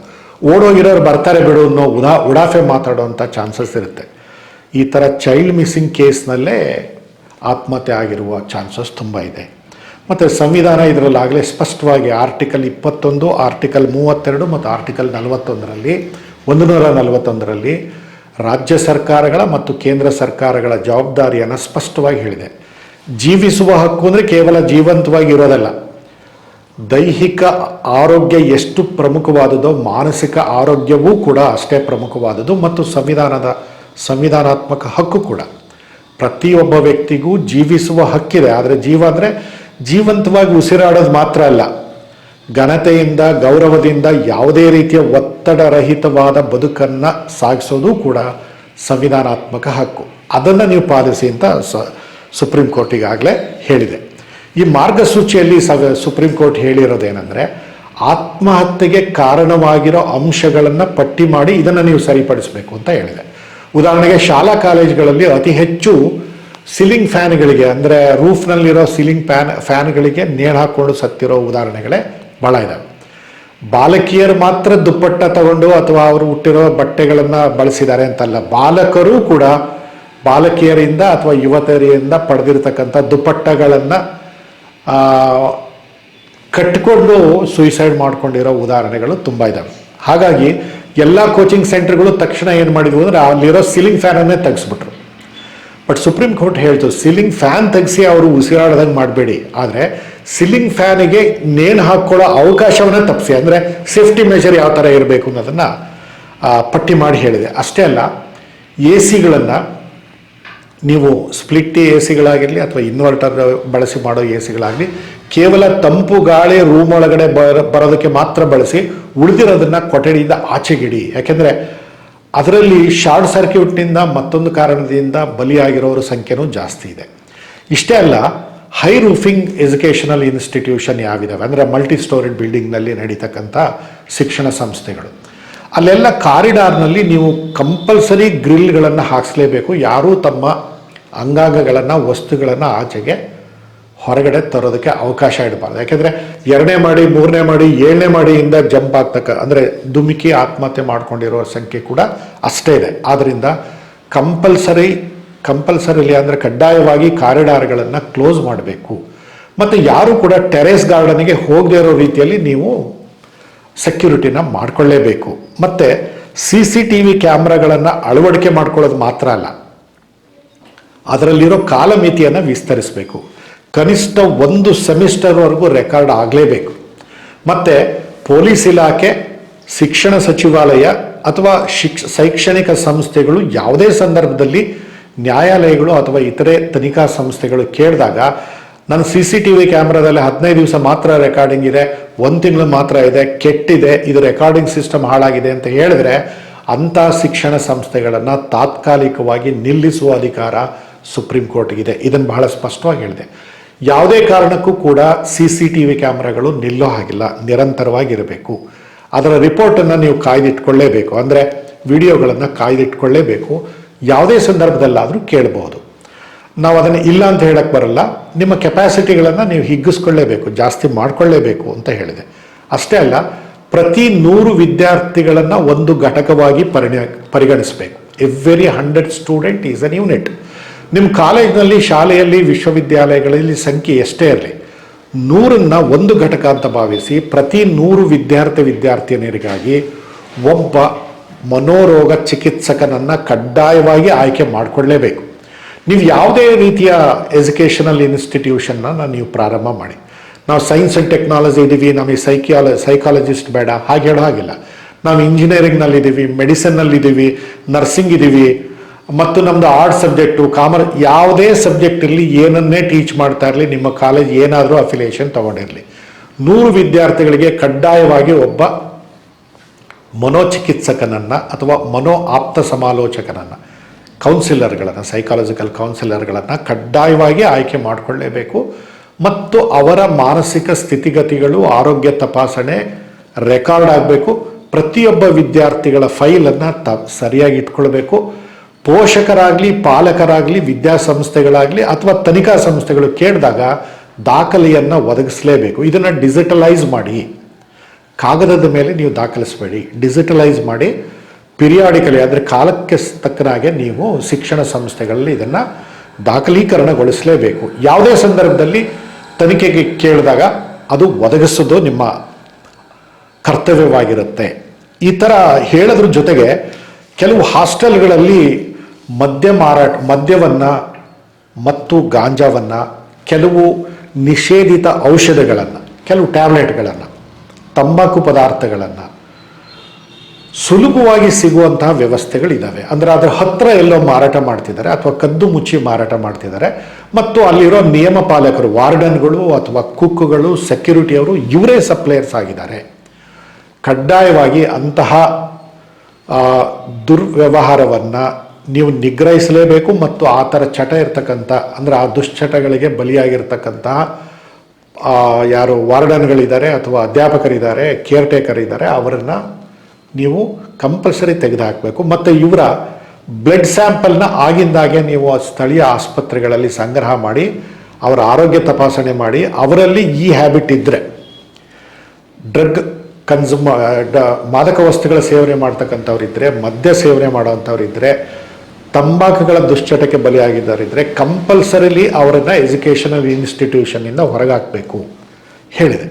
ಓಡೋಗಿರೋರು ಬರ್ತಾರೆ ಬಿಡು ಅನ್ನೋ ಉದಾ, ಉಡಾಫೆ ಮಾತಾಡೋವಂಥ ಚಾನ್ಸಸ್ ಇರುತ್ತೆ. ಈ ಥರ ಚೈಲ್ಡ್ ಮಿಸ್ಸಿಂಗ್ ಕೇಸ್ನಲ್ಲೇ ಆತ್ಮಹತ್ಯೆ ಆಗಿರುವ ಚಾನ್ಸಸ್ ತುಂಬ ಇದೆ. ಮತ್ತು ಸಂವಿಧಾನ ಇದರಲ್ಲಾಗಲೇ ಸ್ಪಷ್ಟವಾಗಿ ಆರ್ಟಿಕಲ್ ಇಪ್ಪತ್ತೊಂದು ಆರ್ಟಿಕಲ್ ಮೂವತ್ತೆರಡು ಮತ್ತು ಆರ್ಟಿಕಲ್ ನಲವತ್ತೊಂದರಲ್ಲಿ, ಒಂದು ನೂರ ನಲವತ್ತೊಂದರಲ್ಲಿ ರಾಜ್ಯ ಸರ್ಕಾರಗಳ ಮತ್ತು ಕೇಂದ್ರ ಸರ್ಕಾರಗಳ ಜವಾಬ್ದಾರಿಯನ್ನು ಸ್ಪಷ್ಟವಾಗಿ ಹೇಳಿದೆ. ಜೀವಿಸುವ ಹಕ್ಕು ಅಂದರೆ ಕೇವಲ ಜೀವಂತವಾಗಿ ಇರೋದಲ್ಲ. ದೈಹಿಕ ಆರೋಗ್ಯ ಎಷ್ಟು ಪ್ರಮುಖವಾದುದೋ, ಮಾನಸಿಕ ಆರೋಗ್ಯವೂ ಕೂಡ ಅಷ್ಟೇ ಪ್ರಮುಖವಾದುದು ಮತ್ತು ಸಂವಿಧಾನದ ಸಂವಿಧಾನಾತ್ಮಕ ಹಕ್ಕು ಕೂಡ. ಪ್ರತಿಯೊಬ್ಬ ವ್ಯಕ್ತಿಗೂ ಜೀವಿಸುವ ಹಕ್ಕಿದೆ. ಆದರೆ ಜೀವ ಅಂದರೆ ಜೀವಂತವಾಗಿ ಉಸಿರಾಡೋದು ಮಾತ್ರ ಅಲ್ಲ. ಘನತೆಯಿಂದ, ಗೌರವದಿಂದ ಯಾವುದೇ ರೀತಿಯ ಒತ್ತಡರಹಿತವಾದ ಬದುಕನ್ನು ಸಾಗಿಸೋದು ಕೂಡ ಸಂವಿಧಾನಾತ್ಮಕ ಹಕ್ಕು. ಅದನ್ನು ನೀವು ಪಾಲಿಸಿ ಅಂತ ಸುಪ್ರೀಂ ಕೋರ್ಟ್ ಈಗಾಗಲೇ ಹೇಳಿದೆ. ಈ ಮಾರ್ಗಸೂಚಿಯಲ್ಲಿ ಸ ಸುಪ್ರೀಂ ಕೋರ್ಟ್ ಹೇಳಿರೋದೇನೆಂದರೆ ಆತ್ಮಹತ್ಯೆಗೆ ಕಾರಣವಾಗಿರೋ ಅಂಶಗಳನ್ನು ಪಟ್ಟಿ ಮಾಡಿ ಇದನ್ನು ನೀವು ಸರಿಪಡಿಸಬೇಕು ಅಂತ ಹೇಳಿದೆ. ಉದಾಹರಣೆಗೆ ಶಾಲಾ ಕಾಲೇಜುಗಳಲ್ಲಿ ಅತಿ ಹೆಚ್ಚು ಸೀಲಿಂಗ್ ಫ್ಯಾನ್ಗಳಿಗೆ, ಅಂದರೆ ರೂಫ್ನಲ್ಲಿರೋ ಸೀಲಿಂಗ್ ಫ್ಯಾನ್ ಫ್ಯಾನ್ಗಳಿಗೆ ನೇಣು ಹಾಕ್ಕೊಂಡು ಸತ್ತಿರೋ ಉದಾಹರಣೆಗಳೇ ಭಾಳ ಇದ್ದಾವೆ ಬಾಲಕಿಯರು ಮಾತ್ರ ದುಪ್ಪಟ್ಟ ತಗೊಂಡು ಅಥವಾ ಅವರು ಹುಟ್ಟಿರೋ ಬಟ್ಟೆಗಳನ್ನು ಬಳಸಿದ್ದಾರೆ ಅಂತಲ್ಲ, ಬಾಲಕರು ಕೂಡ ಬಾಲಕಿಯರಿಂದ ಅಥವಾ ಯುವತಿಯರಿಂದ ಪಡೆದಿರ್ತಕ್ಕಂಥ ದುಪ್ಪಟ್ಟಗಳನ್ನು ಕಟ್ಟಿಕೊಂಡು ಸೂಯಿಸೈಡ್ ಮಾಡ್ಕೊಂಡಿರೋ ಉದಾಹರಣೆಗಳು ತುಂಬ ಇದ್ದಾವೆ ಹಾಗಾಗಿ ಎಲ್ಲ ಕೋಚಿಂಗ್ ಸೆಂಟರ್ಗಳು ತಕ್ಷಣ ಏನು ಮಾಡಿದ್ವು ಅಂದರೆ ಅಲ್ಲಿರೋ ಸೀಲಿಂಗ್ ಫ್ಯಾನನ್ನೇ ತೆಗೆಸ್ಬಿಟ್ರು. ಬಟ್ ಸುಪ್ರೀಂ ಕೋರ್ಟ್ ಹೇಳ್ತು ಸೀಲಿಂಗ್ ಫ್ಯಾನ್ ತೆಗೆಸಿ ಅವರು ಉಸಿರಾಡದಂಗೆ ಮಾಡಬೇಡಿ. ಆದರೆ ಸೀಲಿಂಗ್ ಫ್ಯಾನಿಗೆ ನೇಣು ಹಾಕ್ಕೊಳ್ಳೋ ಅವಕಾಶವನ್ನು ತಪ್ಪಿಸಿ ಅಂದರೆ ಸೇಫ್ಟಿ ಮೆಷರ್ ಯಾವ ಥರ ಇರಬೇಕು ಅನ್ನೋದನ್ನು ಪಟ್ಟಿ ಮಾಡಿ ಹೇಳಿದೆ. ಅಷ್ಟೇ ಅಲ್ಲ ಎ ಸಿಗಳನ್ನು ನೀವು ಸ್ಪ್ಲಿಟ್ ಎ ಸಿಗಳಾಗಿರಲಿ ಅಥವಾ ಇನ್ವರ್ಟರ್ ಬಳಸಿ ಮಾಡೋ ಎ ಸಿಗಳಾಗಲಿ ಕೇವಲ ತಂಪು ಗಾಳಿ ರೂಮ್ ಒಳಗಡೆ ಬರ, ಬರೋದಕ್ಕೆ ಮಾತ್ರ ಬಳಸಿ ಉಳಿದಿರೋದನ್ನ ಕೊಠಡಿಯಿಂದ ಆಚೆಗಿಡಿ. ಯಾಕೆಂದರೆ ಅದರಲ್ಲಿ ಶಾರ್ಟ್ ಸರ್ಕ್ಯೂಟ್ನಿಂದ ಮತ್ತೊಂದು ಕಾರಣದಿಂದ ಬಲಿಯಾಗಿರೋರ ಸಂಖ್ಯೆನೂ ಜಾಸ್ತಿ ಇದೆ. ಇಷ್ಟೇ ಅಲ್ಲ ಹೈ ರೂಫಿಂಗ್ ಎಜುಕೇಷನಲ್ ಇನ್ಸ್ಟಿಟ್ಯೂಷನ್ ಯಾವಿದಾವೆ? ಅಂದರೆ ಮಲ್ಟಿ ಸ್ಟೋರಿಡ್ ಬಿಲ್ಡಿಂಗ್ನಲ್ಲಿ ನಡೀತಕ್ಕಂಥ ಶಿಕ್ಷಣ ಸಂಸ್ಥೆಗಳು. ಅಲ್ಲೆಲ್ಲ ಕಾರಿಡಾರ್ನಲ್ಲಿ ನೀವು ಕಂಪಲ್ಸರಿ ಗ್ರಿಲ್ಗಳನ್ನು ಹಾಕಿಸ್ಲೇಬೇಕು. ಯಾರೂ ತಮ್ಮ ಅಂಗಾಂಗಗಳನ್ನು, ವಸ್ತುಗಳನ್ನು ಆಚೆಗೆ ಹೊರಗಡೆ ತರೋದಕ್ಕೆ ಅವಕಾಶ ಇಡಬಾರ್ದು. ಯಾಕೆಂದರೆ ಎರಡನೇ ಮಾಡಿ, ಮೂರನೇ ಮಾಡಿ, ಏಳನೇ ಮಾಡಿಯಿಂದ ಜಂಪ್ ಆಗ್ತಕ್ಕ, ಅಂದರೆ ಧುಮುಕಿ ಆತ್ಮಹತ್ಯೆ ಮಾಡ್ಕೊಂಡಿರೋ ಸಂಖ್ಯೆ ಕೂಡ ಅಷ್ಟೇ ಇದೆ. ಆದ್ದರಿಂದ ಕಂಪಲ್ಸರಿ, ಕಂಪಲ್ಸರಿಲಿ ಅಂದರೆ ಕಡ್ಡಾಯವಾಗಿ ಕಾರಿಡಾರ್ಗಳನ್ನು ಕ್ಲೋಸ್ ಮಾಡಬೇಕು. ಮತ್ತು ಯಾರು ಕೂಡ ಟೆರೇಸ್ ಗಾರ್ಡನಿಗೆ ಹೋಗದೇ ಇರೋ ರೀತಿಯಲ್ಲಿ ನೀವು ಸೆಕ್ಯೂರಿಟಿನ ಮಾಡಿಕೊಳ್ಳೇಬೇಕು. ಮತ್ತು ಸಿ ಸಿ ಟಿ ವಿ ಕ್ಯಾಮ್ರಾಗಳನ್ನು ಅಳವಡಿಕೆ ಮಾಡ್ಕೊಳ್ಳೋದು ಮಾತ್ರ ಅಲ್ಲ, ಅದರಲ್ಲಿರೋ ಕಾಲಮಿತಿಯನ್ನು ವಿಸ್ತರಿಸಬೇಕು. ಕನಿಷ್ಠ ಒಂದು ಸೆಮಿಸ್ಟರ್ವರೆಗೂ ರೆಕಾರ್ಡ್ ಆಗಲೇಬೇಕು. ಮತ್ತು ಪೊಲೀಸ್ ಇಲಾಖೆ, ಶಿಕ್ಷಣ ಸಚಿವಾಲಯ ಅಥವಾ ಶಿಕ್ಷ, ಶೈಕ್ಷಣಿಕ ಸಂಸ್ಥೆಗಳು ಯಾವುದೇ ಸಂದರ್ಭದಲ್ಲಿ ನ್ಯಾಯಾಲಯಗಳು ಅಥವಾ ಇತರೆ ತನಿಖಾ ಸಂಸ್ಥೆಗಳು ಕೇಳಿದಾಗ, ನನ್ನ ಸಿ ಸಿ ಟಿ ವಿ ಕ್ಯಾಮ್ರಾದಲ್ಲಿ ಹದಿನೈದು ದಿವಸ ಮಾತ್ರ ರೆಕಾರ್ಡಿಂಗ್ ಇದೆ, ಒಂದು ತಿಂಗಳು ಮಾತ್ರ ಇದೆ, ಕೆಟ್ಟಿದೆ, ಇದು ರೆಕಾರ್ಡಿಂಗ್ ಸಿಸ್ಟಮ್ ಹಾಳಾಗಿದೆ ಅಂತ ಹೇಳಿದ್ರೆ ಅಂಥ ಶಿಕ್ಷಣ ಸಂಸ್ಥೆಗಳನ್ನು ತಾತ್ಕಾಲಿಕವಾಗಿ ನಿಲ್ಲಿಸುವ ಅಧಿಕಾರ ಸುಪ್ರೀಂ ಕೋರ್ಟ್ಗಿದೆ. ಇದನ್ನು ಬಹಳ ಸ್ಪಷ್ಟವಾಗಿ ಹೇಳಿದೆ. ಯಾವುದೇ ಕಾರಣಕ್ಕೂ ಕೂಡ ಸಿ ಸಿ ಟಿ ವಿ ಕ್ಯಾಮ್ರಾಗಳು ನಿಲ್ಲೋ ಹಾಗಿಲ್ಲ, ನಿರಂತರವಾಗಿರಬೇಕು. ಅದರ ರಿಪೋರ್ಟನ್ನು ನೀವು ಕಾಯ್ದಿಟ್ಕೊಳ್ಳೇಬೇಕು. ಅಂದರೆ ವಿಡಿಯೋಗಳನ್ನು ಕಾಯ್ದಿಟ್ಕೊಳ್ಳೇಬೇಕು. ಯಾವುದೇ ಸಂದರ್ಭದಲ್ಲಾದರೂ ಕೇಳಬಹುದು ನಾವು ಅದನ್ನು ಇಲ್ಲ ಅಂತ ಹೇಳಕ್ಕೆ ಬರಲ್ಲ. ನಿಮ್ಮ ಕೆಪಾಸಿಟಿಗಳನ್ನು ನೀವು ಹಿಗ್ಗಿಸ್ಕೊಳ್ಳೇಬೇಕು, ಜಾಸ್ತಿ ಮಾಡಿಕೊಳ್ಳೇಬೇಕು ಅಂತ ಹೇಳಿದೆ. ಅಷ್ಟೇ ಅಲ್ಲ, ಪ್ರತಿ ನೂರು ವಿದ್ಯಾರ್ಥಿಗಳನ್ನು ಒಂದು ಘಟಕವಾಗಿ ಪರಿಣ, ಪರಿಗಣಿಸಬೇಕು. Every hundred student is an unit ನಿಮ್ಮ ಕಾಲೇಜಿನಲ್ಲಿ, ಶಾಲೆಯಲ್ಲಿ, ವಿಶ್ವವಿದ್ಯಾಲಯಗಳಲ್ಲಿ ಸಂಖ್ಯೆ ಎಷ್ಟೇ ಇರಲಿ, ನೂರನ್ನು ಒಂದು ಘಟಕ ಅಂತ ಭಾವಿಸಿ ಪ್ರತಿ ನೂರು ವಿದ್ಯಾರ್ಥಿ ವಿದ್ಯಾರ್ಥಿನಿಯರಿಗಾಗಿ ಒಬ್ಬ ಮನೋರೋಗ ಚಿಕಿತ್ಸಕನನ್ನು ಕಡ್ಡಾಯವಾಗಿ ಆಯ್ಕೆ ಮಾಡಿಕೊಳ್ಳೇಬೇಕು. ನೀವು ಯಾವುದೇ ರೀತಿಯ ಎಜುಕೇಷನಲ್ ಇನ್ಸ್ಟಿಟ್ಯೂಷನ್ನ ನೀವು ಪ್ರಾರಂಭ ಮಾಡಿ. ನಾವು ಸೈನ್ಸ್ ಆ್ಯಂಡ್ ಟೆಕ್ನಾಲಜಿ ಇದ್ದೀವಿ ನಮಗೆ ಸೈಕಿಯಾಲ, ಸೈಕಾಲಜಿಸ್ಟ್ ಬೇಡ, ಹಾಗೆ ಹೇಳೋ ಹಾಗಿಲ್ಲ. ನಾವು ಇಂಜಿನಿಯರಿಂಗ್ನಲ್ಲಿದ್ದೀವಿ ಮೆಡಿಸನ್ನಲ್ಲಿದ್ದೀವಿ ನರ್ಸಿಂಗ್ ಇದ್ದೀವಿ ಮತ್ತು ನಮ್ದು ಆರ್ಟ್ ಸಬ್ಜೆಕ್ಟು ಕಾಮರ್ ಯಾವುದೇ ಸಬ್ಜೆಕ್ಟ್ ಇರಲಿ ಏನನ್ನೇ ಟೀಚ್ ಮಾಡ್ತಾ ಇರಲಿ, ನಿಮ್ಮ ಕಾಲೇಜ್ ಏನಾದರೂ ಅಫಿಲಿಯೇಷನ್ ತೊಗೊಂಡಿರಲಿ. ನೂರು ವಿದ್ಯಾರ್ಥಿಗಳಿಗೆ ಕಡ್ಡಾಯವಾಗಿ ಒಬ್ಬ ಮನೋಚಿಕಿತ್ಸಕನನ್ನು ಅಥವಾ ಮನೋ ಆಪ್ತ ಸಮಾಲೋಚಕನನ್ನು ಕೌನ್ಸಿಲರ್ಗಳನ್ನು ಸೈಕಾಲಜಿಕಲ್ ಕೌನ್ಸಿಲರ್ಗಳನ್ನು ಕಡ್ಡಾಯವಾಗಿ ಆಯ್ಕೆ ಮಾಡಿಕೊಳ್ಳೇಬೇಕು. ಮತ್ತು ಅವರ ಮಾನಸಿಕ ಸ್ಥಿತಿಗತಿಗಳು, ಆರೋಗ್ಯ ತಪಾಸಣೆ ರೆಕಾರ್ಡ್ ಆಗಬೇಕು. ಪ್ರತಿಯೊಬ್ಬ ವಿದ್ಯಾರ್ಥಿಗಳ ಫೈಲನ್ನು ತ ಸರಿಯಾಗಿ ಇಟ್ಕೊಳ್ಬೇಕು. ಪೋಷಕರಾಗಲಿ, ಪಾಲಕರಾಗಲಿ, ವಿದ್ಯಾಸಂಸ್ಥೆಗಳಾಗಲಿ ಅಥವಾ ತನಿಖಾ ಸಂಸ್ಥೆಗಳು ಕೇಳಿದಾಗ ದಾಖಲೆಯನ್ನು ಒದಗಿಸಲೇಬೇಕು. ಇದನ್ನು ಡಿಜಿಟಲೈಸ್ ಮಾಡಿ. ಕಾಗದದ ಮೇಲೆ ನೀವು ದಾಖಲಿಸಬೇಡಿ. ಡಿಜಿಟಲೈಸ್ ಮಾಡಿ. ಪಿರಿಯಾಡಿಕಲಿ, ಅಂದರೆ ಕಾಲಕ್ಕೆ ತಕ್ಕನಾಗೆ ನೀವು ಶಿಕ್ಷಣ ಸಂಸ್ಥೆಗಳಲ್ಲಿ ಇದನ್ನು ದಾಖಲೀಕರಣಗೊಳಿಸಲೇಬೇಕು. ಯಾವುದೇ ಸಂದರ್ಭದಲ್ಲಿ ತನಿಖೆಗೆ ಕೇಳಿದಾಗ ಅದು ಒದಗಿಸೋದು ನಿಮ್ಮ ಕರ್ತವ್ಯವಾಗಿರುತ್ತೆ. ಈ ಥರ ಹೇಳೋದ್ರ ಜೊತೆಗೆ ಕೆಲವು ಹಾಸ್ಟೆಲ್ಗಳಲ್ಲಿ ಮದ್ಯ ಮಾರಾಟ, ಮದ್ಯವನ್ನು ಮತ್ತು ಗಾಂಜಾವನ್ನು ಕೆಲವು ನಿಷೇಧಿತ ಔಷಧಗಳನ್ನು, ಕೆಲವು ಟ್ಯಾಬ್ಲೆಟ್ಗಳನ್ನು, ತಂಬಾಕು ಪದಾರ್ಥಗಳನ್ನು ಸುಲಭವಾಗಿ ಸಿಗುವಂತಹ ವ್ಯವಸ್ಥೆಗಳಿದ್ದಾವೆ ಅಂದರೆ ಅದರ ಹತ್ತಿರ ಎಲ್ಲೋ ಮಾರಾಟ ಮಾಡ್ತಿದ್ದಾರೆ ಅಥವಾ ಕದ್ದು ಮುಚ್ಚಿ ಮಾರಾಟ ಮಾಡ್ತಿದ್ದಾರೆ. ಮತ್ತು ಅಲ್ಲಿರೋ ನಿಯಮ ಪಾಲಕರು, ವಾರ್ಡನ್ಗಳು ಅಥವಾ ಕುಕ್ಗಳು ಸೆಕ್ಯೂರಿಟಿಯವರು ಇವರೇ ಸಪ್ಲೈಯರ್ಸ್ ಆಗಿದ್ದಾರೆ. ಕಡ್ಡಾಯವಾಗಿ ಅಂತಹ ದುರ್ವ್ಯವಹಾರವನ್ನು ನೀವು ನಿಗ್ರಹಿಸಲೇಬೇಕು ಮತ್ತು ಆ ಥರ ಚಟ ಇರ್ತಕ್ಕಂಥ, ಅಂದರೆ ಆ ದುಶ್ಚಟಗಳಿಗೆ ಬಲಿಯಾಗಿರ್ತಕ್ಕಂತಹ ಯಾರು ವಾರ್ಡನ್ಗಳಿದ್ದಾರೆ ಅಥವಾ ಅಧ್ಯಾಪಕರಿದ್ದಾರೆ ಕೇರ್ ಟೇಕರ್ ಇದ್ದಾರೆ ಅವರನ್ನು ನೀವು ಕಂಪಲ್ಸರಿ ತೆಗೆದುಹಾಕಬೇಕು. ಮತ್ತು ಇವರ ಬ್ಲಡ್ ಸ್ಯಾಂಪಲ್ನ ಆಗಿಂದಾಗೆ ನೀವು ಸ್ಥಳೀಯ ಆಸ್ಪತ್ರೆಗಳಲ್ಲಿ ಸಂಗ್ರಹ ಮಾಡಿ, ಅವರ ಆರೋಗ್ಯ ತಪಾಸಣೆ ಮಾಡಿ, ಅವರಲ್ಲಿ ಈ ಹ್ಯಾಬಿಟ್ ಇದ್ದರೆ ಡ್ರಗ್ ಕನ್ಸ್ಯೂಮ್ ಮಾದಕ ವಸ್ತುಗಳ ಸೇವನೆ ಮಾಡ್ತಕ್ಕಂಥವ್ರಿದ್ದರೆ ಮದ್ಯ ಸೇವನೆ ಮಾಡೋವಂಥವ್ರಿದ್ದರೆ ತಂಬಾಕುಗಳ ದುಶ್ಚಟಕ್ಕೆ ಬಲಿಯಾಗಿದ್ದವರಿದ್ದರೆ ಕಂಪಲ್ಸರಿಲಿ ಅವರನ್ನು ಎಜುಕೇಷನಲ್ ಇನ್ಸ್ಟಿಟ್ಯೂಷನ್ನಿಂದ ಹೊರಗಾಕಬೇಕು. ಹೇಳಿದೆ.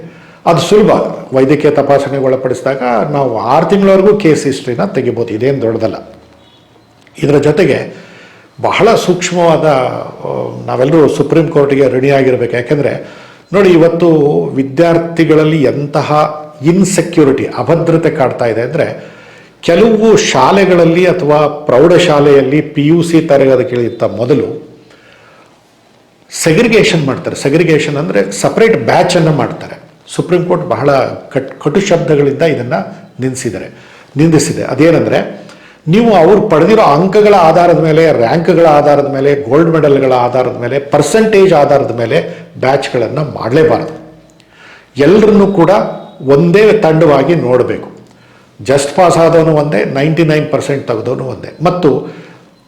ಅದು ಸುಲಭ ವೈದ್ಯಕೀಯ ತಪಾಸಣೆಗೆ ಒಳಪಡಿಸಿದಾಗ ನಾವು ಆರು ತಿಂಗಳವರೆಗೂ ಕೇಸ್ ಹಿಸ್ಟ್ರಿನ ತೆಗಿಬೋದು. ಇದೇನು ದೊಡ್ಡದಲ್ಲ. ಇದರ ಜೊತೆಗೆ ಬಹಳ ಸೂಕ್ಷ್ಮವಾದ ನಾವೆಲ್ಲರೂ ಸುಪ್ರೀಂ ಕೋರ್ಟ್ಗೆ ರೆಡಿಯಾಗಿರ್ಬೇಕು. ಯಾಕೆಂದರೆ ನೋಡಿ, ಇವತ್ತು ವಿದ್ಯಾರ್ಥಿಗಳಲ್ಲಿ ಎಂತಹ ಇನ್ಸೆಕ್ಯೂರಿಟಿ, ಅಭದ್ರತೆ ಕಾಡ್ತಾ ಇದೆ ಅಂದರೆ ಕೆಲವು ಶಾಲೆಗಳಲ್ಲಿ ಅಥವಾ ಪ್ರೌಢಶಾಲೆಯಲ್ಲಿ ಪಿ ಯು ಸಿ ತರಗತಿಗಳಿಗಿಂತ ಮೊದಲು ಸೆಗ್ರಿಗೇಷನ್ ಮಾಡ್ತಾರೆ. ಸೆಗ್ರಿಗೇಷನ್ ಅಂದರೆ ಸಪ್ರೇಟ್ ಬ್ಯಾಚನ್ನು ಮಾಡ್ತಾರೆ. ಸುಪ್ರೀಂ ಕೋರ್ಟ್ ಬಹಳ ಕಟ್, ಕಟು ಶಬ್ದಗಳಿಂದ ಇದನ್ನು ನಿಲ್ಲಿಸಿದ್ದಾರೆ ನಿಂದಿಸಿದೆ. ಅದೇನೆಂದರೆ, ನೀವು ಅವ್ರು ಪಡೆದಿರೋ ಅಂಕಗಳ ಆಧಾರದ ಮೇಲೆ, ರ್ಯಾಂಕ್ಗಳ ಆಧಾರದ ಮೇಲೆ ಗೋಲ್ಡ್ ಮೆಡಲ್ಗಳ ಆಧಾರದ ಮೇಲೆ ಪರ್ಸೆಂಟೇಜ್ ಆಧಾರದ ಮೇಲೆ ಬ್ಯಾಚ್ಗಳನ್ನು ಮಾಡಲೇಬಾರದು. ಎಲ್ಲರನ್ನೂ ಕೂಡ ಒಂದೇ ತಂಡವಾಗಿ ನೋಡಬೇಕು. ಜಸ್ಟ್ ಪಾಸ್ ಆದವನು ಒಂದೇ ನೈಂಟಿ ನೈನ್ ಪರ್ಸೆಂಟ್ ತೆಗೆದವನು ಒಂದೇ. ಮತ್ತು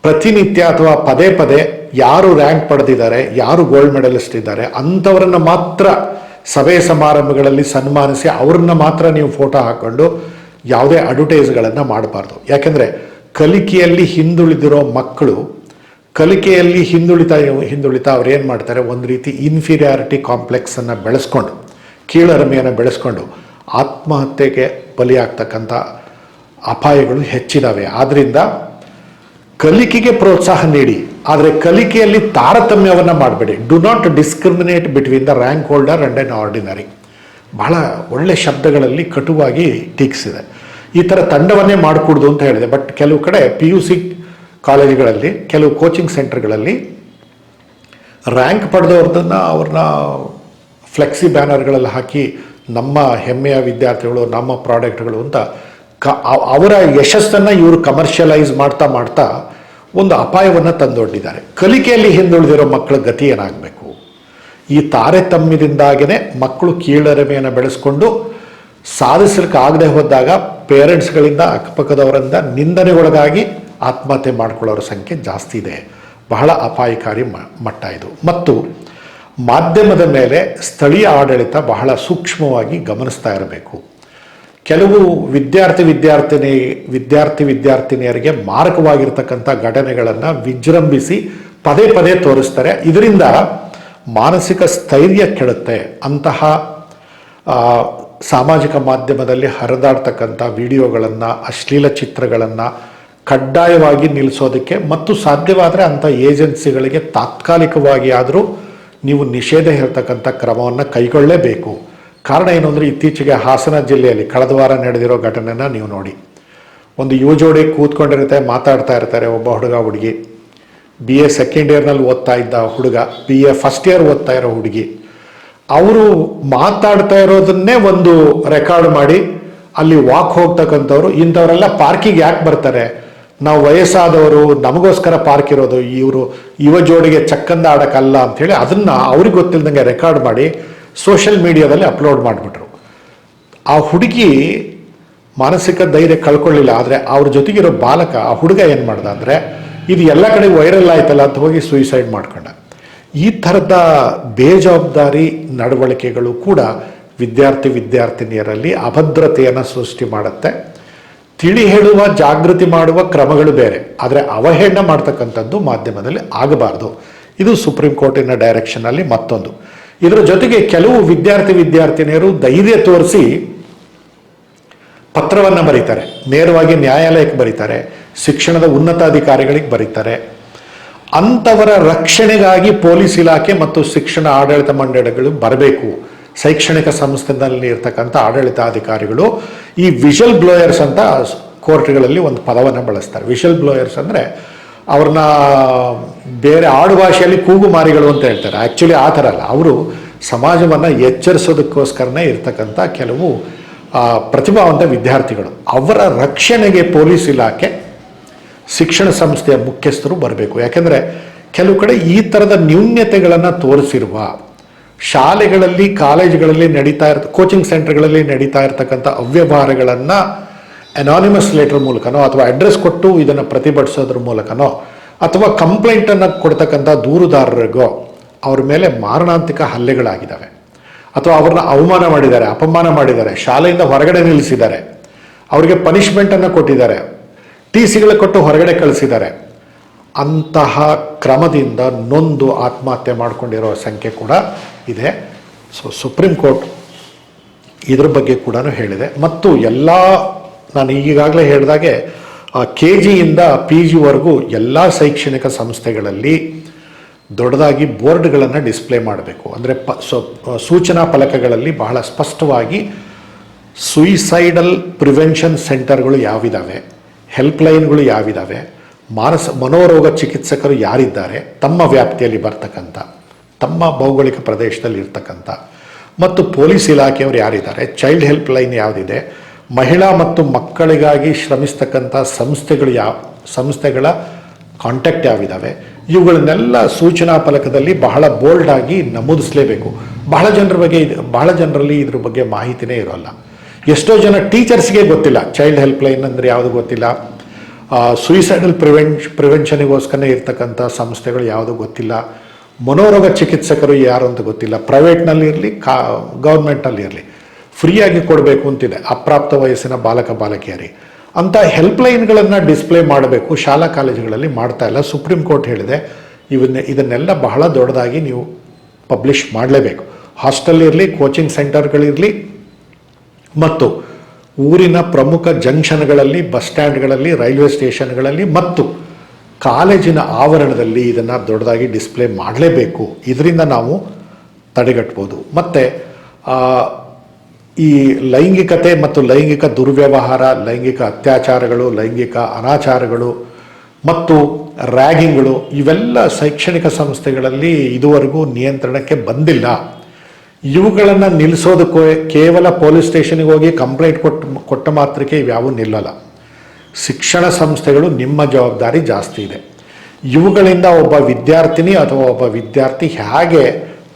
ಪ್ರತಿನಿತ್ಯ ಅಥವಾ ಪದೇ ಪದೇ ಯಾರು ರ್ಯಾಂಕ್ ಪಡೆದಿದ್ದಾರೆ, ಯಾರು ಗೋಲ್ಡ್ ಮೆಡಲಿಸ್ಟ್ ಇದ್ದಾರೆ, ಅಂಥವ್ರನ್ನ ಮಾತ್ರ ಸಭೆ ಸಮಾರಂಭಗಳಲ್ಲಿ ಸನ್ಮಾನಿಸಿ ಅವ್ರನ್ನ ಮಾತ್ರ ನೀವು ಫೋಟೋ ಹಾಕ್ಕೊಂಡು ಯಾವುದೇ ಅಡ್ವರ್ಟೈಸ್ಗಳನ್ನು ಮಾಡಬಾರ್ದು. ಯಾಕೆಂದರೆ ಕಲಿಕೆಯಲ್ಲಿ ಹಿಂದುಳಿದಿರೋ ಮಕ್ಕಳು, ಕಲಿಕೆಯಲ್ಲಿ ಹಿಂದುಳಿತಾ ಹಿಂದುಳಿತಾ ಅವ್ರು ಏನು ಮಾಡ್ತಾರೆ? ಒಂದು ರೀತಿ ಇನ್ಫೀರಿಯಾರಿಟಿ ಕಾಂಪ್ಲೆಕ್ಸನ್ನು ಬೆಳೆಸ್ಕೊಂಡು, ಕೀಳರಿಮೆಯನ್ನು ಬೆಳೆಸ್ಕೊಂಡು ಆತ್ಮಹತ್ಯೆಗೆ ಬಲಿಯಾಗ್ತಕ್ಕಂಥ ಅಪಾಯಗಳು ಹೆಚ್ಚಿದಾವೆ. ಆದ್ದರಿಂದ ಕಲಿಕೆಗೆ ಪ್ರೋತ್ಸಾಹ ನೀಡಿ. ಆದರೆ ಕಲಿಕೆಯಲ್ಲಿ ತಾರತಮ್ಯವನ್ನು ಮಾಡಬೇಡಿ. Do not discriminate between the rank holder and an ordinary ಬಹಳ ಒಳ್ಳೆ ಶಬ್ದಗಳಲ್ಲಿ ಕಟುವಾಗಿ ಟೀಕಿಸಿದೆ. ಈ ಥರ ತಂಡವನ್ನೇ ಮಾಡಿಕೊಡ್ದು ಅಂತ ಹೇಳಿದೆ. ಬಟ್ ಕೆಲವು ಕಡೆ ಪಿ ಯು ಸಿ ಕಾಲೇಜುಗಳಲ್ಲಿ, ಕೆಲವು ಕೋಚಿಂಗ್ ಸೆಂಟರ್ಗಳಲ್ಲಿ ರ್ಯಾಂಕ್ ಪಡೆದವ್ರದನ್ನು ಅವ್ರನ್ನ ಫ್ಲೆಕ್ಸಿ ಬ್ಯಾನರ್ಗಳಲ್ಲಿ ಹಾಕಿ ನಮ್ಮ ಹೆಮ್ಮೆಯ ವಿದ್ಯಾರ್ಥಿಗಳು, ನಮ್ಮ ಪ್ರಾಡಕ್ಟ್ಗಳು ಅಂತ ಕ ಅವರ ಯಶಸ್ಸನ್ನು ಇವರು ಕಮರ್ಷಿಯಲೈಸ್ ಮಾಡ್ತಾ ಮಾಡ್ತಾ ಒಂದು ಅಪಾಯವನ್ನು ತಂದೊಡ್ಡಿದ್ದಾರೆ. ಕಲಿಕೆಯಲ್ಲಿ ಹಿಂದುಳಿದಿರೋ ಮಕ್ಕಳ ಗತಿ ಏನಾಗಬೇಕು? ಈ ತಾರತಮ್ಯದಿಂದಾಗೇ ಮಕ್ಕಳು ಕೀಳರಿಮೆಯನ್ನು ಬೆಳೆಸ್ಕೊಂಡು ಸಾಧಿಸಲಿಕ್ಕೆ ಆಗದೆ ಹೋದಾಗ ಪೇರೆಂಟ್ಸ್ಗಳಿಂದ ಅಕ್ಕಪಕ್ಕದವರಿಂದ ನಿಂದನೆಗೊಳಗಾಗಿ ಆತ್ಮಹತ್ಯೆ ಮಾಡಿಕೊಳ್ಳೋರ ಸಂಖ್ಯೆ ಜಾಸ್ತಿ ಇದೆ. ಬಹಳ ಅಪಾಯಕಾರಿ ಮಟ್ಟ ಇದು. ಮತ್ತು ಮಾಧ್ಯಮದ ಮೇಲೆ ಸ್ಥಳೀಯ ಆಡಳಿತ ಬಹಳ ಸೂಕ್ಷ್ಮವಾಗಿ ಗಮನಿಸ್ತಾ ಇರಬೇಕು. ಕೆಲವು ವಿದ್ಯಾರ್ಥಿ ವಿದ್ಯಾರ್ಥಿನಿ, ವಿದ್ಯಾರ್ಥಿ ವಿದ್ಯಾರ್ಥಿನಿಯರಿಗೆ ಮಾರಕವಾಗಿರ್ತಕ್ಕಂಥ ಘಟನೆಗಳನ್ನು ವಿಜೃಂಭಿಸಿ ಪದೇ ಪದೇ ತೋರಿಸ್ತಾರೆ. ಇದರಿಂದ ಮಾನಸಿಕ ಸ್ಥೈರ್ಯ ಕೆಡುತ್ತೆ. ಅಂತಹ ಸಾಮಾಜಿಕ ಮಾಧ್ಯಮದಲ್ಲಿ ಹರಿದಾಡ್ತಕ್ಕಂಥ ವಿಡಿಯೋಗಳನ್ನು, ಅಶ್ಲೀಲ ಚಿತ್ರಗಳನ್ನು ಕಡ್ಡಾಯವಾಗಿ ನಿಲ್ಲಿಸೋದಕ್ಕೆ ಮತ್ತು ಸಾಧ್ಯವಾದರೆ ಅಂಥ ಏಜೆನ್ಸಿಗಳಿಗೆ ತಾತ್ಕಾಲಿಕವಾಗಿ ಆದರೂ ನೀವು ನಿಷೇಧ ಹೇಳ್ತಕ್ಕಂಥ ಕ್ರಮವನ್ನು ಕೈಗೊಳ್ಳಲೇಬೇಕು ಕಾರಣ ಏನು ಅಂದರೆ ಇತ್ತೀಚೆಗೆ ಹಾಸನ ಜಿಲ್ಲೆಯಲ್ಲಿ ಕಳೆದ ವಾರ ನಡೆದಿರೋ ಘಟನೆನ ನೀವು ನೋಡಿ. ಒಂದು ಯುವ ಜೋಡಿ ಕೂತ್ಕೊಂಡಿರುತ್ತೆ, ಮಾತಾಡ್ತಾ ಇರ್ತಾರೆ ಒಬ್ಬ ಹುಡುಗ ಹುಡುಗಿ. ಬಿ ಎ ಸೆಕೆಂಡ್ ಇಯರ್ನಲ್ಲಿ ಓದ್ತಾ ಇದ್ದ ಹುಡುಗ, ಬಿ ಎ ಫಸ್ಟ್ ಇಯರ್ ಓದ್ತಾ ಇರೋ ಹುಡುಗಿ. ಅವರು ಮಾತಾಡ್ತಾ ಇರೋದನ್ನೇ ಒಂದು ರೆಕಾರ್ಡ್ ಮಾಡಿ ಅಲ್ಲಿ ವಾಕ್ ಹೋಗ್ತಕ್ಕಂಥವ್ರು, ಇಂಥವರೆಲ್ಲ ಪಾರ್ಕಿಗೆ ಯಾಕೆ ಬರ್ತಾರೆ? ನಾವು ವಯಸ್ಸಾದವರು, ನಮಗೋಸ್ಕರ ಪಾರ್ಕ್ ಇರೋದು, ಇವರು ಯುವ ಜೋಡಿಗೆ ಚಕ್ಕಂದ ಆಡೋಕ್ಕಲ್ಲ ಅಂಥೇಳಿ ಅದನ್ನು ಅವ್ರಿಗೆ ಗೊತ್ತಿಲ್ದಂಗೆ ರೆಕಾರ್ಡ್ ಮಾಡಿ ಸೋಷಿಯಲ್ ಮೀಡಿಯಾದಲ್ಲಿ ಅಪ್ಲೋಡ್ ಮಾಡಿಬಿಟ್ರು. ಆ ಹುಡುಗಿ ಮಾನಸಿಕ ಧೈರ್ಯ ಕಳ್ಕೊಳ್ಳಿಲ್ಲ, ಆದರೆ ಅವ್ರ ಜೊತೆಗಿರೋ ಬಾಲಕ, ಆ ಹುಡುಗ ಏನು ಮಾಡ್ದ ಅಂದರೆ, ಇದು ಎಲ್ಲ ಕಡೆ ವೈರಲ್ ಆಯ್ತಲ್ಲ ಅಂತ ಹೋಗಿ ಸೂಯಿಸೈಡ್ ಮಾಡ್ಕೊಂಡ. ಈ ಥರದ ಬೇಜವಾಬ್ದಾರಿ ನಡವಳಿಕೆಗಳು ಕೂಡ ವಿದ್ಯಾರ್ಥಿ ವಿದ್ಯಾರ್ಥಿನಿಯರಲ್ಲಿ ಅಭದ್ರತೆಯನ್ನು ಸೃಷ್ಟಿ ಮಾಡುತ್ತೆ. ತಿಳಿ ಹೇಳುವ ಜಾಗೃತಿ ಮಾಡುವ ಕ್ರಮಗಳು ಬೇರೆ. ಆದರೆ ಅವಹೇಳನ ಮಾಡ್ತಕ್ಕಂಥದ್ದು ಮಾಧ್ಯಮದಲ್ಲಿ ಆಗಬಾರ್ದು. ಇದು ಸುಪ್ರೀಂ ಕೋರ್ಟಿನ ಡೈರೆಕ್ಷನಲ್ಲಿ ಮತ್ತೊಂದು. ಇದರ ಜೊತೆಗೆ ಕೆಲವು ವಿದ್ಯಾರ್ಥಿ, ವಿದ್ಯಾರ್ಥಿನಿಯರು ಧೈರ್ಯ ತೋರಿಸಿ ಪತ್ರವನ್ನು ಬರೀತಾರೆ. ನೇರವಾಗಿ ನ್ಯಾಯಾಲಯಕ್ಕೆ ಬರೀತಾರೆ. ಶಿಕ್ಷಣದ ಉನ್ನತಾಧಿಕಾರಿಗಳಿಗೆ ಬರೀತಾರೆ. ಅಂಥವರ ರಕ್ಷಣೆಗಾಗಿ ಪೊಲೀಸ್ ಇಲಾಖೆ ಮತ್ತು ಶಿಕ್ಷಣ ಆಡಳಿತ ಮಂಡಳಿಗಳು ಬರಬೇಕು. ಶೈಕ್ಷಣಿಕ ಸಂಸ್ಥೆನಲ್ಲಿ ಇರ್ತಕ್ಕಂಥ ಆಡಳಿತಾಧಿಕಾರಿಗಳು ಈ ವಿಷಲ್ ಬ್ಲೋಯರ್ಸ್ ಅಂತ ಕೋರ್ಟ್ಗಳಲ್ಲಿ ಒಂದು ಪದವನ್ನು ಬಳಸ್ತಾರೆ. ವಿಷಲ್ ಬ್ಲೋಯರ್ಸ್ ಅಂದರೆ ಅವ್ರನ್ನ ಬೇರೆ ಆಡು ಭಾಷೆಯಲ್ಲಿ ಕೂಗು ಮಾರಿಗಳು ಅಂತ ಹೇಳ್ತಾರೆ. ಆ್ಯಕ್ಚುಲಿ ಆ ಥರ ಅಲ್ಲ. ಅವರು ಸಮಾಜವನ್ನು ಎಚ್ಚರಿಸೋದಕ್ಕೋಸ್ಕರನೇ ಇರ್ತಕ್ಕಂಥ ಕೆಲವು ಪ್ರತಿಭಾವಂತ ವಿದ್ಯಾರ್ಥಿಗಳು. ಅವರ ರಕ್ಷಣೆಗೆ ಪೊಲೀಸ್ ಇಲಾಖೆ ಶಿಕ್ಷಣ ಸಂಸ್ಥೆಯ ಮುಖ್ಯಸ್ಥರು ಬರಬೇಕು. ಯಾಕೆಂದರೆ ಕೆಲವು ಕಡೆ ಈ ಥರದ ನ್ಯೂನ್ಯತೆಗಳನ್ನು ತೋರಿಸಿರುವ ಶಾಲೆಗಳಲ್ಲಿ, ಕಾಲೇಜುಗಳಲ್ಲಿ ನಡೀತಾ ಇರ್ತ ಕೋಚಿಂಗ್ ಸೆಂಟರ್ಗಳಲ್ಲಿ ನಡೀತಾ ಇರ್ತಕ್ಕಂಥ ಅವ್ಯವಹಾರಗಳನ್ನು ಅನಾನಿಮಸ್ ಲೆಟರ್ ಮೂಲಕನೋ ಅಥವಾ ಅಡ್ರೆಸ್ ಕೊಟ್ಟು ಇದನ್ನು ಪ್ರತಿಭಟಿಸೋದ್ರ ಮೂಲಕನೋ ಅಥವಾ ಕಂಪ್ಲೇಂಟನ್ನು ಕೊಡ್ತಕ್ಕಂಥ ದೂರುದಾರರಿಗೋ ಅವ್ರ ಮೇಲೆ ಮಾರಣಾಂತಿಕ ಹಲ್ಲೆಗಳಾಗಿದ್ದಾವೆ ಅಥವಾ ಅವ್ರನ್ನ ಅವಮಾನ ಮಾಡಿದ್ದಾರೆ, ಅಪಮಾನ ಮಾಡಿದ್ದಾರೆ, ಶಾಲೆಯಿಂದ ಹೊರಗಡೆ ನಿಲ್ಲಿಸಿದ್ದಾರೆ. ಅವರಿಗೆ ಪನಿಷ್ಮೆಂಟನ್ನು ಕೊಟ್ಟಿದ್ದಾರೆ. ಟಿ ಸಿಗಳು ಕೊಟ್ಟು ಹೊರಗಡೆ ಕಳಿಸಿದ್ದಾರೆ. ಅಂತಹ ಕ್ರಮದಿಂದ ನೊಂದು ಆತ್ಮಹತ್ಯೆ ಮಾಡಿಕೊಂಡಿರೋ ಸಂಖ್ಯೆ ಕೂಡ ಇದೆ. ಸೊ ಸುಪ್ರೀಂ ಕೋರ್ಟ್ ಇದ್ರ ಬಗ್ಗೆ ಕೂಡ ಹೇಳಿದೆ. ಮತ್ತು ಎಲ್ಲ, ನಾನು ಈಗಾಗಲೇ ಹೇಳಿದಾಗೆ ಕೆ ಜಿಯಿಂದ ಪಿ ಜಿವರೆಗೂ ಎಲ್ಲ ಶೈಕ್ಷಣಿಕ ಸಂಸ್ಥೆಗಳಲ್ಲಿ ದೊಡ್ಡದಾಗಿ ಬೋರ್ಡ್ಗಳನ್ನು ಡಿಸ್ಪ್ಲೇ ಮಾಡಬೇಕು. ಅಂದರೆ ಪ, ಸೊ- ಸೂಚನಾ ಫಲಕಗಳಲ್ಲಿ ಬಹಳ ಸ್ಪಷ್ಟವಾಗಿ ಸುಯಿಸೈಡಲ್ ಪ್ರಿವೆನ್ಷನ್ ಸೆಂಟರ್ಗಳು ಯಾವಿದ್ದಾವೆ ಹೆಲ್ಪ್ಲೈನ್ಗಳು ಯಾವಿದ್ದಾವೆ ಮಾನಸ ಮನೋರೋಗ ಚಿಕಿತ್ಸಕರು ಯಾರಿದ್ದಾರೆ? ತಮ್ಮ ವ್ಯಾಪ್ತಿಯಲ್ಲಿ ಬರ್ತಕ್ಕಂಥ, ತಮ್ಮ ಭೌಗೋಳಿಕ ಪ್ರದೇಶದಲ್ಲಿ ಇರ್ತಕ್ಕಂಥ ಮತ್ತು ಪೊಲೀಸ್ ಇಲಾಖೆಯವರು ಯಾರಿದ್ದಾರೆ? ಚೈಲ್ಡ್ ಹೆಲ್ಪ್ ಲೈನ್ ಯಾವುದಿದೆ? ಮಹಿಳಾ ಮತ್ತು ಮಕ್ಕಳಿಗಾಗಿ ಶ್ರಮಿಸ್ತಕ್ಕಂಥ ಸಂಸ್ಥೆಗಳು ಯಾವ, ಸಂಸ್ಥೆಗಳ ಕಾಂಟ್ಯಾಕ್ಟ್ ಯಾವಿದ್ದಾವೆ? ಇವುಗಳನ್ನೆಲ್ಲ ಸೂಚನಾ ಫಲಕದಲ್ಲಿ ಬಹಳ ಬೋಲ್ಡ್ ಆಗಿ ನಮೂದಿಸಲೇಬೇಕು. ಬಹಳ ಜನರ ಬಗ್ಗೆ ಬಹಳ ಜನರಲ್ಲಿ ಇದ್ರ ಬಗ್ಗೆ ಮಾಹಿತಿನೇ ಇರೋಲ್ಲ. ಎಷ್ಟೋ ಜನ ಟೀಚರ್ಸ್ಗೆ ಗೊತ್ತಿಲ್ಲ. ಚೈಲ್ಡ್ ಹೆಲ್ಪ್ ಲೈನ್ ಅಂದರೆ ಯಾವುದು ಗೊತ್ತಿಲ್ಲ? ಸುಯಿಸೈಡಲ್ ಪ್ರಿವೆನ್ಶ್ ಪ್ರಿವೆನ್ಷನಿಗೋಸ್ಕರನೇ ಇರ್ತಕ್ಕಂಥ ಸಂಸ್ಥೆಗಳು ಯಾವುದು ಗೊತ್ತಿಲ್ಲ. ಮನೋರೋಗ ಚಿಕಿತ್ಸಕರು ಯಾರು ಅಂತ ಗೊತ್ತಿಲ್ಲ. ಪ್ರೈವೇಟ್ನಲ್ಲಿ ಇರಲಿ, ಕಾ, ಗೌರ್ಮೆಂಟಲ್ಲಿ ಇರಲಿ. ಫ್ರೀಯಾಗಿ ಕೊಡಬೇಕು ಅಂತಿದೆ. ಅಪ್ರಾಪ್ತ ವಯಸ್ಸಿನ ಬಾಲಕ ಬಾಲಕಿಯರಿ ಅಂತ ಹೆಲ್ಪ್ಲೈನ್ಗಳನ್ನು ಡಿಸ್ಪ್ಲೇ ಮಾಡಬೇಕು. ಶಾಲಾ ಕಾಲೇಜುಗಳಲ್ಲಿ ಮಾಡ್ತಾ ಇಲ್ಲ. ಸುಪ್ರೀಂ ಕೋರ್ಟ್ ಹೇಳಿದೆ, ಇವನ್ನ, ಇದನ್ನೆಲ್ಲ ಬಹಳ ದೊಡ್ಡದಾಗಿ ನೀವು ಪಬ್ಲಿಷ್ ಮಾಡಲೇಬೇಕು. ಹಾಸ್ಟೆಲ್ ಇರಲಿ, ಕೋಚಿಂಗ್ ಸೆಂಟರ್ಗಳಿರಲಿ, ಮತ್ತು ಊರಿನ ಪ್ರಮುಖ ಜಂಕ್ಷನ್ಗಳಲ್ಲಿ, ಬಸ್ ಸ್ಟ್ಯಾಂಡ್ಗಳಲ್ಲಿ, ರೈಲ್ವೆ ಸ್ಟೇಷನ್ಗಳಲ್ಲಿ ಮತ್ತು ಕಾಲೇಜಿನ ಆವರಣದಲ್ಲಿ ಇದನ್ನು ದೊಡ್ಡದಾಗಿ ಡಿಸ್ಪ್ಲೇ ಮಾಡಲೇಬೇಕು. ಇದರಿಂದ ನಾವು ತಡೆಗಟ್ಬೋದು. ಮತ್ತು ಈ ಲೈಂಗಿಕತೆ ಮತ್ತು ಲೈಂಗಿಕ ದುರ್ವ್ಯವಹಾರ, ಲೈಂಗಿಕ ಅತ್ಯಾಚಾರಗಳು, ಲೈಂಗಿಕ ಅನಾಚಾರಗಳು ಮತ್ತು ರ್ಯಾಗಿಂಗ್ಗಳು ಇವೆಲ್ಲ ಶೈಕ್ಷಣಿಕ ಸಂಸ್ಥೆಗಳಲ್ಲಿ ಇದುವರೆಗೂ ನಿಯಂತ್ರಣಕ್ಕೆ ಬಂದಿಲ್ಲ. ಇವುಗಳನ್ನು ನಿಲ್ಲಿಸೋದಕ್ಕೂ ಕೇವಲ ಪೊಲೀಸ್ ಸ್ಟೇಷನ್ಗೆ ಹೋಗಿ ಕಂಪ್ಲೇಂಟ್ ಕೊಟ್ಟು, ಕೊಟ್ಟ ಮಾತ್ರಕ್ಕೆ ಇವ್ಯಾವೂ ನಿಲ್ಲಲ್ಲ. ಶಿಕ್ಷಣ ಸಂಸ್ಥೆಗಳು ನಿಮ್ಮ ಜವಾಬ್ದಾರಿ ಜಾಸ್ತಿ ಇದೆ. ಇವುಗಳಿಂದ ಒಬ್ಬ ವಿದ್ಯಾರ್ಥಿನಿ ಅಥವಾ ಒಬ್ಬ ವಿದ್ಯಾರ್ಥಿ ಹೇಗೆ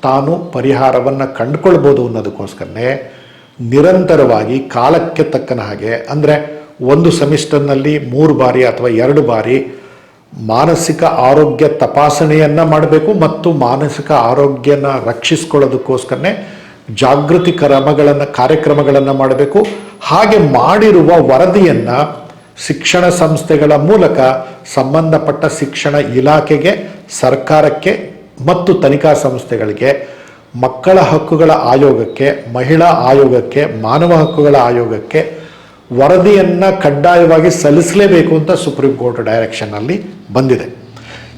ತಾನು ಪರಿಹಾರವನ್ನು ಕಂಡುಕೊಳ್ಬೋದು ಅನ್ನೋದಕ್ಕೋಸ್ಕರನೇ ನಿರಂತರವಾಗಿ ಕಾಲಕ್ಕೆ ತಕ್ಕನ ಹಾಗೆ, ಅಂದರೆ ಒಂದು ಸೆಮಿಸ್ಟರ್ನಲ್ಲಿ ಮೂರು ಬಾರಿ ಅಥವಾ ಎರಡು ಬಾರಿ ಮಾನಸಿಕ ಆರೋಗ್ಯ ತಪಾಸಣೆಯನ್ನು ಮಾಡಬೇಕು ಮತ್ತು ಮಾನಸಿಕ ಆರೋಗ್ಯನ ರಕ್ಷಿಸ್ಕೊಳ್ಳೋದಕ್ಕೋಸ್ಕರನೇ ಜಾಗೃತಿ ಕ್ರಮಗಳನ್ನು, ಕಾರ್ಯಕ್ರಮಗಳನ್ನು ಮಾಡಬೇಕು. ಹಾಗೆ ಮಾಡಿರುವ ವರದಿಯನ್ನು ಶಿಕ್ಷಣ ಸಂಸ್ಥೆಗಳ ಮೂಲಕ ಸಂಬಂಧಪಟ್ಟ ಶಿಕ್ಷಣ ಇಲಾಖೆಗೆ, ಸರ್ಕಾರಕ್ಕೆ ಮತ್ತು ತನಿಖಾ ಸಂಸ್ಥೆಗಳಿಗೆ, ಮಕ್ಕಳ ಹಕ್ಕುಗಳ ಆಯೋಗಕ್ಕೆ, ಮಹಿಳಾ ಆಯೋಗಕ್ಕೆ, ಮಾನವ ಹಕ್ಕುಗಳ ಆಯೋಗಕ್ಕೆ ವರದಿಯನ್ನು ಕಡ್ಡಾಯವಾಗಿ ಸಲ್ಲಿಸಲೇಬೇಕು ಅಂತ ಸುಪ್ರೀಂ ಕೋರ್ಟ್ ಡೈರೆಕ್ಷನ್ನಲ್ಲಿ ಬಂದಿದೆ.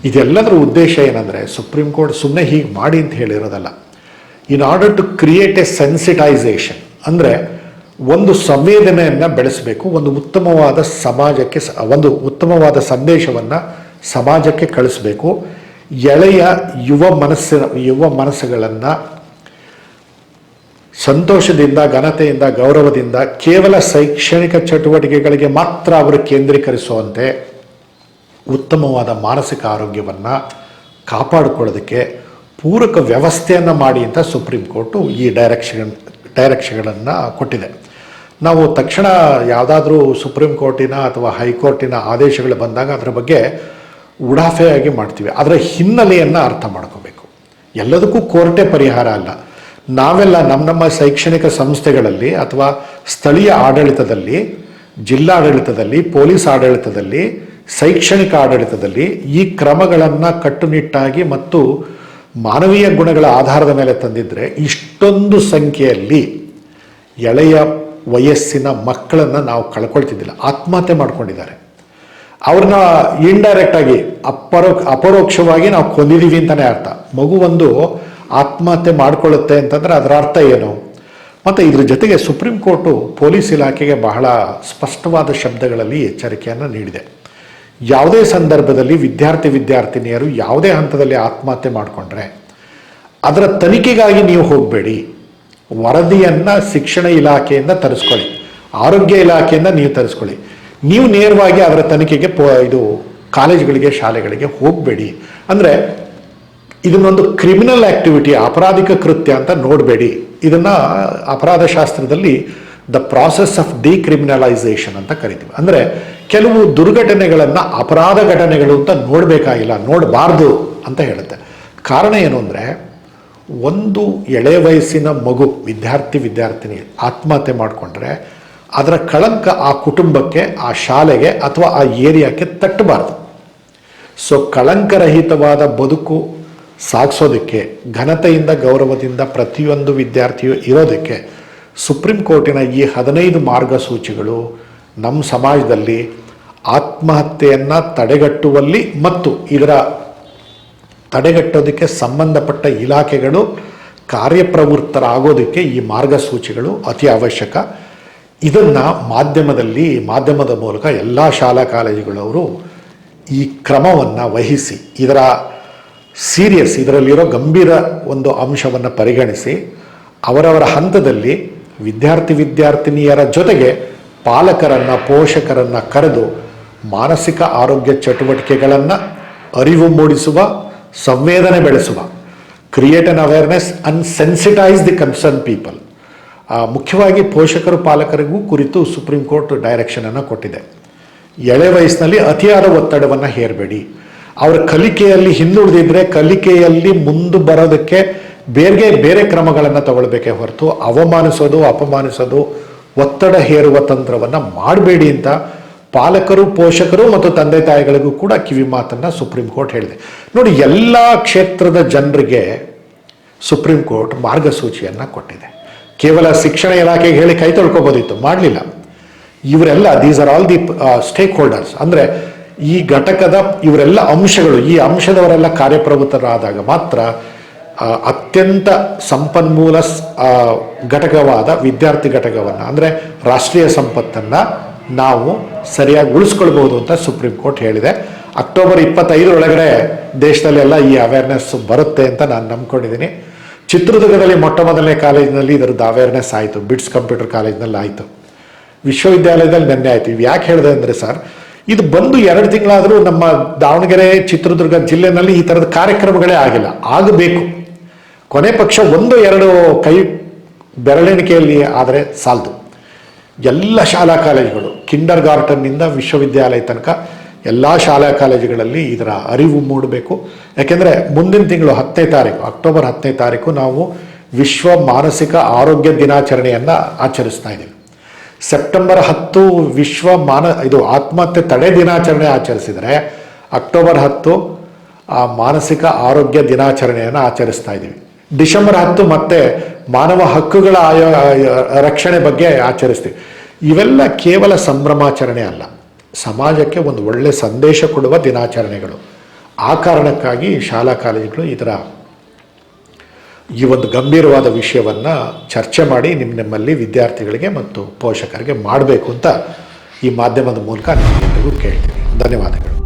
ಇದೆಲ್ಲದರ ಉದ್ದೇಶ ಏನಂದರೆ ಸುಪ್ರೀಂ ಕೋರ್ಟ್ ಸುಮ್ಮನೆ ಹೀಗೆ ಮಾಡಿ ಅಂತ ಹೇಳಿರೋದಲ್ಲ. In order to create a sensitisation ಅಂದರೆ ಒಂದು ಸಂವೇದನೆಯನ್ನು ಬೆಳೆಸಬೇಕು, ಒಂದು ಉತ್ತಮವಾದ ಸಮಾಜಕ್ಕೆ ಒಂದು ಉತ್ತಮವಾದ ಸಂದೇಶವನ್ನು ಸಮಾಜಕ್ಕೆ ಕಳಿಸಬೇಕು. ಎಳೆಯ ಯುವ ಮನಸ್ಸಿನ, ಯುವ ಮನಸ್ಸುಗಳನ್ನು ಸಂತೋಷದಿಂದ, ಘನತೆಯಿಂದ, ಗೌರವದಿಂದ ಕೇವಲ ಶೈಕ್ಷಣಿಕ ಚಟುವಟಿಕೆಗಳಿಗೆ ಮಾತ್ರ ಅವರು ಕೇಂದ್ರೀಕರಿಸುವಂತೆ ಉತ್ತಮವಾದ ಮಾನಸಿಕ ಆರೋಗ್ಯವನ್ನು ಕಾಪಾಡಿಕೊಳ್ಳೋದಕ್ಕೆ ಪೂರಕ ವ್ಯವಸ್ಥೆಯನ್ನು ಮಾಡಿ ಅಂತ ಸುಪ್ರೀಂ ಕೋರ್ಟು ಈ ಡೈರೆಕ್ಷನ್, ಡೈರೆಕ್ಷನ್ಗಳನ್ನು ಕೊಟ್ಟಿದೆ. ನಾವು ತಕ್ಷಣ ಯಾವುದಾದ್ರೂ ಸುಪ್ರೀಂ ಕೋರ್ಟಿನ ಅಥವಾ ಹೈಕೋರ್ಟಿನ ಆದೇಶಗಳು ಬಂದಾಗ ಅದರ ಬಗ್ಗೆ ಉಡಾಫೆಯಾಗಿ ಮಾಡ್ತೀವಿ. ಅದರ ಹಿನ್ನೆಲೆಯನ್ನು ಅರ್ಥ ಮಾಡ್ಕೋಬೇಕು. ಎಲ್ಲದಕ್ಕೂ ಕೋರ್ಟೇ ಪರಿಹಾರ ಅಲ್ಲ. ನಾವೆಲ್ಲ ನಮ್ಮ ನಮ್ಮ ಶೈಕ್ಷಣಿಕ ಸಂಸ್ಥೆಗಳಲ್ಲಿ ಅಥವಾ ಸ್ಥಳೀಯ ಆಡಳಿತದಲ್ಲಿ, ಜಿಲ್ಲಾಡಳಿತದಲ್ಲಿ, ಪೊಲೀಸ್ ಆಡಳಿತದಲ್ಲಿ, ಶೈಕ್ಷಣಿಕ ಆಡಳಿತದಲ್ಲಿ ಈ ಕ್ರಮಗಳನ್ನು ಕಟ್ಟುನಿಟ್ಟಾಗಿ ಮತ್ತು ಮಾನವೀಯ ಗುಣಗಳ ಆಧಾರದ ಮೇಲೆ ತಂದಿದ್ದರೆ ಇಷ್ಟೊಂದು ಸಂಖ್ಯೆಯಲ್ಲಿ ಎಳೆಯ ವಯಸ್ಸಿನ ಮಕ್ಕಳನ್ನು ನಾವು ಕಳ್ಕೊಳ್ತಿದ್ದಿಲ್ಲ. ಆತ್ಮಹತ್ಯೆ ಮಾಡ್ಕೊಂಡಿದ್ದಾರೆ. ಅವ್ರನ್ನ ಇಂಡೈರೆಕ್ಟಾಗಿ ಅಪರೋ, ಅಪರೋಕ್ಷವಾಗಿ ನಾವು ಕೊಂದಿದ್ದೀವಿ ಅಂತಲೇ ಅರ್ಥ. ಮಗು ಒಂದು ಆತ್ಮಹತ್ಯೆ ಮಾಡಿಕೊಳ್ಳುತ್ತೆ ಅಂತಂದರೆ ಅದರ ಅರ್ಥ ಏನು? ಮತ್ತು ಇದ್ರ ಜೊತೆಗೆ ಸುಪ್ರೀಂ ಕೋರ್ಟು ಪೊಲೀಸ್ ಇಲಾಖೆಗೆ ಬಹಳ ಸ್ಪಷ್ಟವಾದ ಶಬ್ದಗಳಲ್ಲಿ ಎಚ್ಚರಿಕೆಯನ್ನು ನೀಡಿದೆ. ಯಾವುದೇ ಸಂದರ್ಭದಲ್ಲಿ ವಿದ್ಯಾರ್ಥಿ ವಿದ್ಯಾರ್ಥಿನಿಯರು ಯಾವುದೇ ಹಂತದಲ್ಲಿ ಆತ್ಮಹತ್ಯೆ ಮಾಡಿಕೊಂಡ್ರೆ ಅದರ ತನಿಖೆಗಾಗಿ ನೀವು ಹೋಗಬೇಡಿ. ವರದಿಯನ್ನು ಶಿಕ್ಷಣ ಇಲಾಖೆಯಿಂದ ತರಿಸ್ಕೊಳ್ಳಿ. ಆರೋಗ್ಯ ಇಲಾಖೆಯಿಂದ ನೀವು ತರಿಸ್ಕೊಳ್ಳಿ. ನೀವು ನೇರವಾಗಿ ಅದರ ತನಿಖೆಗೆ ಪೋ ಇದು ಕಾಲೇಜುಗಳಿಗೆ, ಶಾಲೆಗಳಿಗೆ ಹೋಗಬೇಡಿ. ಅಂದರೆ ಇದನ್ನೊಂದು ಕ್ರಿಮಿನಲ್ ಆಕ್ಟಿವಿಟಿ ಅಪರಾಧಿಕ ಕೃತ್ಯ ಅಂತ ನೋಡಬೇಡಿ. ಇದನ್ನು ಅಪರಾಧ ಶಾಸ್ತ್ರದಲ್ಲಿ ದ ಪ್ರಾಸೆಸ್ ಆಫ್ ಡಿಕ್ರಿಮಿನಲೈಸೇಷನ್ ಅಂತ ಕರಿತೀವಿ. ಅಂದರೆ ಕೆಲವು ದುರ್ಘಟನೆಗಳನ್ನು ಅಪರಾಧ ಘಟನೆಗಳು ಅಂತ ನೋಡಬೇಕಾಗಿಲ್ಲ, ನೋಡಬಾರ್ದು ಅಂತ ಹೇಳುತ್ತೆ. ಕಾರಣ ಏನು ಅಂದರೆ, ಒಂದು ಎಳೆ ವಯಸ್ಸಿನ ಮಗು, ವಿದ್ಯಾರ್ಥಿ, ವಿದ್ಯಾರ್ಥಿನಿ ಆತ್ಮಹತ್ಯೆ ಮಾಡಿಕೊಂಡ್ರೆ ಅದರ ಕಳಂಕ ಆ ಕುಟುಂಬಕ್ಕೆ, ಆ ಶಾಲೆಗೆ ಅಥವಾ ಆ ಏರಿಯಾಕ್ಕೆ ತಟ್ಟಬಾರ್ದು. ಸೊ ಕಳಂಕರಹಿತವಾದ ಬದುಕು ಸಾಗಿಸೋದಕ್ಕೆ ಘನತೆಯಿಂದ ಗೌರವದಿಂದ ಪ್ರತಿಯೊಂದು ವಿದ್ಯಾರ್ಥಿಯು ಇರೋದಕ್ಕೆ ಸುಪ್ರೀಂ ಕೋರ್ಟಿನ ಈ ಹದಿನೈದು ಮಾರ್ಗಸೂಚಿಗಳು ನಮ್ಮ ಸಮಾಜದಲ್ಲಿ ಆತ್ಮಹತ್ಯೆಯನ್ನು ತಡೆಗಟ್ಟುವಲ್ಲಿ ಮತ್ತು ಇದರ ತಡೆಗಟ್ಟೋದಕ್ಕೆ ಸಂಬಂಧಪಟ್ಟ ಇಲಾಖೆಗಳು ಕಾರ್ಯಪ್ರವೃತ್ತರಾಗೋದಕ್ಕೆ ಈ ಮಾರ್ಗಸೂಚಿಗಳು ಅತಿ ಅವಶ್ಯಕ. ಇದನ್ನು ಮಾಧ್ಯಮದಲ್ಲಿ, ಮಾಧ್ಯಮದ ಮೂಲಕ ಎಲ್ಲ ಶಾಲಾ ಕಾಲೇಜುಗಳವರು ಈ ಕ್ರಮವನ್ನು ವಹಿಸಿ, ಇದರ ಸೀರಿಯಸ್ ಇದರಲ್ಲಿರೋ ಗಂಭೀರ ಒಂದು ಅಂಶವನ್ನು ಪರಿಗಣಿಸಿ, ಅವರವರ ಹಂತದಲ್ಲಿ ವಿದ್ಯಾರ್ಥಿ ವಿದ್ಯಾರ್ಥಿನಿಯರ ಜೊತೆಗೆ ಪಾಲಕರನ್ನು, ಪೋಷಕರನ್ನು ಕರೆದು ಮಾನಸಿಕ ಆರೋಗ್ಯ ಚಟುವಟಿಕೆಗಳನ್ನು ಅರಿವು ಮೂಡಿಸುವ, ಸಂವೇದನೆ ಬೆಳೆಸುವ create an awareness and sensitise the concern people ಮುಖ್ಯವಾಗಿ ಪೋಷಕರು ಪಾಲಕರಿಗೂ ಕುರಿತು ಸುಪ್ರೀಂ ಕೋರ್ಟ್ ಡೈರೆಕ್ಷನನ್ನು ಕೊಟ್ಟಿದೆ. ಎಳೆ ವಯಸ್ಸಿನಲ್ಲಿ ಅತಿಯಾದ ಒತ್ತಡವನ್ನು ಹೇರಬೇಡಿ. ಅವರ ಕಲಿಕೆಯಲ್ಲಿ ಹಿಂದುಳಿದಿದ್ರೆ ಕಲಿಕೆಯಲ್ಲಿ ಮುಂದೆ ಬರೋದಕ್ಕೆ ಬೇರೆ ಬೇರೆ ಕ್ರಮಗಳನ್ನು ತಗೊಳ್ಬೇಕೇ ಹೊರತು ಅವಮಾನಿಸೋದು, ಅಪಮಾನಿಸೋದು, ಒತ್ತಡ ಹೇರುವ ತಂತ್ರವನ್ನು ಮಾಡಬೇಡಿ ಅಂತ ಪಾಲಕರು, ಪೋಷಕರು ಮತ್ತು ತಂದೆ ತಾಯಿಗಳಿಗೂ ಕೂಡ ಕಿವಿ ಮಾತನ್ನು ಸುಪ್ರೀಂ ಕೋರ್ಟ್ ಹೇಳಿದೆ. ನೋಡಿ, ಎಲ್ಲ ಕ್ಷೇತ್ರದ ಜನರಿಗೆ ಸುಪ್ರೀಂ ಕೋರ್ಟ್ ಮಾರ್ಗಸೂಚಿಯನ್ನು ಕೊಟ್ಟಿದೆ. ಕೇವಲ ಶಿಕ್ಷಣ ಇಲಾಖೆಗೆ ಹೇಳಿ ಕೈ ತೊಳ್ಕೊಬೋದಿತ್ತು, ಮಾಡಲಿಲ್ಲ. ಇವರೆಲ್ಲ these are all the stakeholders ಅಂದರೆ ಈ ಘಟಕದ ಇವರೆಲ್ಲ ಅಂಶಗಳು, ಈ ಅಂಶದವರೆಲ್ಲ ಕಾರ್ಯಪ್ರವೃತ್ತರಾದಾಗ ಮಾತ್ರ ಅತ್ಯಂತ ಸಂಪನ್ಮೂಲ ಘಟಕವಾದ ವಿದ್ಯಾರ್ಥಿ ಘಟಕವನ್ನು, ಅಂದರೆ ರಾಷ್ಟ್ರೀಯ ಸಂಪತ್ತನ್ನು ನಾವು ಸರಿಯಾಗಿ ಉಳಿಸ್ಕೊಳ್ಬೋದು ಅಂತ ಸುಪ್ರೀಂ ಕೋರ್ಟ್ ಹೇಳಿದೆ. ಅಕ್ಟೋಬರ್ ಇಪ್ಪತ್ತೈದರೊಳಗಡೆ ದೇಶದಲ್ಲೆಲ್ಲ ಈ ಅವೇರ್ನೆಸ್ ಬರುತ್ತೆ ಅಂತ ನಾನು ನಂಬ್ಕೊಂಡಿದ್ದೀನಿ. ಚಿತ್ರದುರ್ಗದಲ್ಲಿ ಮೊಟ್ಟ ಮೊದಲನೇ ಕಾಲೇಜಿನಲ್ಲಿ ಇದರದ್ದು ಅವೇರ್ನೆಸ್ ಆಯಿತು, ಬಿಟ್ಸ್ ಕಂಪ್ಯೂಟರ್ ಕಾಲೇಜಿನಲ್ಲಿ ಆಯಿತು. ವಿಶ್ವವಿದ್ಯಾಲಯದಲ್ಲಿ ನೆನ್ನೆ ಆಯಿತು. ಇವು ಯಾಕೆ ಹೇಳಿದೆ ಅಂದರೆ ಸರ್ ಇದು ಬಂದು ಎರಡು ತಿಂಗಳಾದರೂ ನಮ್ಮ ದಾವಣಗೆರೆ, ಚಿತ್ರದುರ್ಗ ಜಿಲ್ಲೆನಲ್ಲಿ ಈ ಥರದ ಕಾರ್ಯಕ್ರಮಗಳೇ ಆಗಿಲ್ಲ. ಆಗಬೇಕು. ಕೊನೆ ಪಕ್ಷ ಒಂದು, ಎರಡು ಕೈ ಬೆರಳೆಣಿಕೆಯಲ್ಲಿ ಆದರೆ ಸಾಲದು. ಎಲ್ಲ ಶಾಲಾ ಕಾಲೇಜುಗಳು, ಕಿಂಡರ್ ಗಾರ್ಟನ್ನಿಂದ ವಿಶ್ವವಿದ್ಯಾಲಯ ತನಕ ಎಲ್ಲ ಶಾಲಾ ಕಾಲೇಜುಗಳಲ್ಲಿ ಇದರ ಅರಿವು ಮೂಡಬೇಕು. ಯಾಕೆಂದರೆ ಮುಂದಿನ ತಿಂಗಳು ಹತ್ತನೇ ತಾರೀಕು, ಅಕ್ಟೋಬರ್ ಹತ್ತನೇ ತಾರೀಕು ನಾವು ವಿಶ್ವ ಮಾನಸಿಕ ಆರೋಗ್ಯ ದಿನಾಚರಣೆಯನ್ನು ಆಚರಿಸ್ತಾ ಇದ್ದೀವಿ. ಸೆಪ್ಟೆಂಬರ್ ಹತ್ತು ವಿಶ್ವ ಮಾನ, ಇದು ಆತ್ಮಹತ್ಯೆ ತಡೆ ದಿನಾಚರಣೆ ಆಚರಿಸಿದರೆ ಅಕ್ಟೋಬರ್ ಹತ್ತು ಆ ಮಾನಸಿಕ ಆರೋಗ್ಯ ದಿನಾಚರಣೆಯನ್ನು ಆಚರಿಸ್ತಾ ಇದ್ದೀವಿ. ಡಿಸೆಂಬರ್ ಹತ್ತು ಮತ್ತೆ ಮಾನವ ಹಕ್ಕುಗಳ ಆಯೋ, ರಕ್ಷಣೆ ಬಗ್ಗೆ ಆಚರಿಸ್ತೀವಿ. ಇವೆಲ್ಲ ಕೇವಲ ಸಂಭ್ರಮಾಚರಣೆ ಅಲ್ಲ. ಸಮಾಜಕ್ಕೆ ಒಂದು ಒಳ್ಳೆ ಸಂದೇಶ ಕೊಡುವ ದಿನಾಚರಣೆಗಳು. ಆ ಕಾರಣಕ್ಕಾಗಿ ಶಾಲಾ ಕಾಲೇಜುಗಳು ಇದರ ಈ ಒಂದು ಗಂಭೀರವಾದ ವಿಷಯವನ್ನು ಚರ್ಚೆ ಮಾಡಿ ನಿಮ್ಮ ನಿಮ್ಮಲ್ಲಿ ವಿದ್ಯಾರ್ಥಿಗಳಿಗೆ ಮತ್ತು ಪೋಷಕರಿಗೆ ಮಾಡಬೇಕು ಅಂತ ಈ ಮಾಧ್ಯಮದ ಮೂಲಕ ನಿಮ್ಮೆಲ್ಲರಿಗೂ ಕೇಳ್ತೀನಿ. ಧನ್ಯವಾದಗಳು.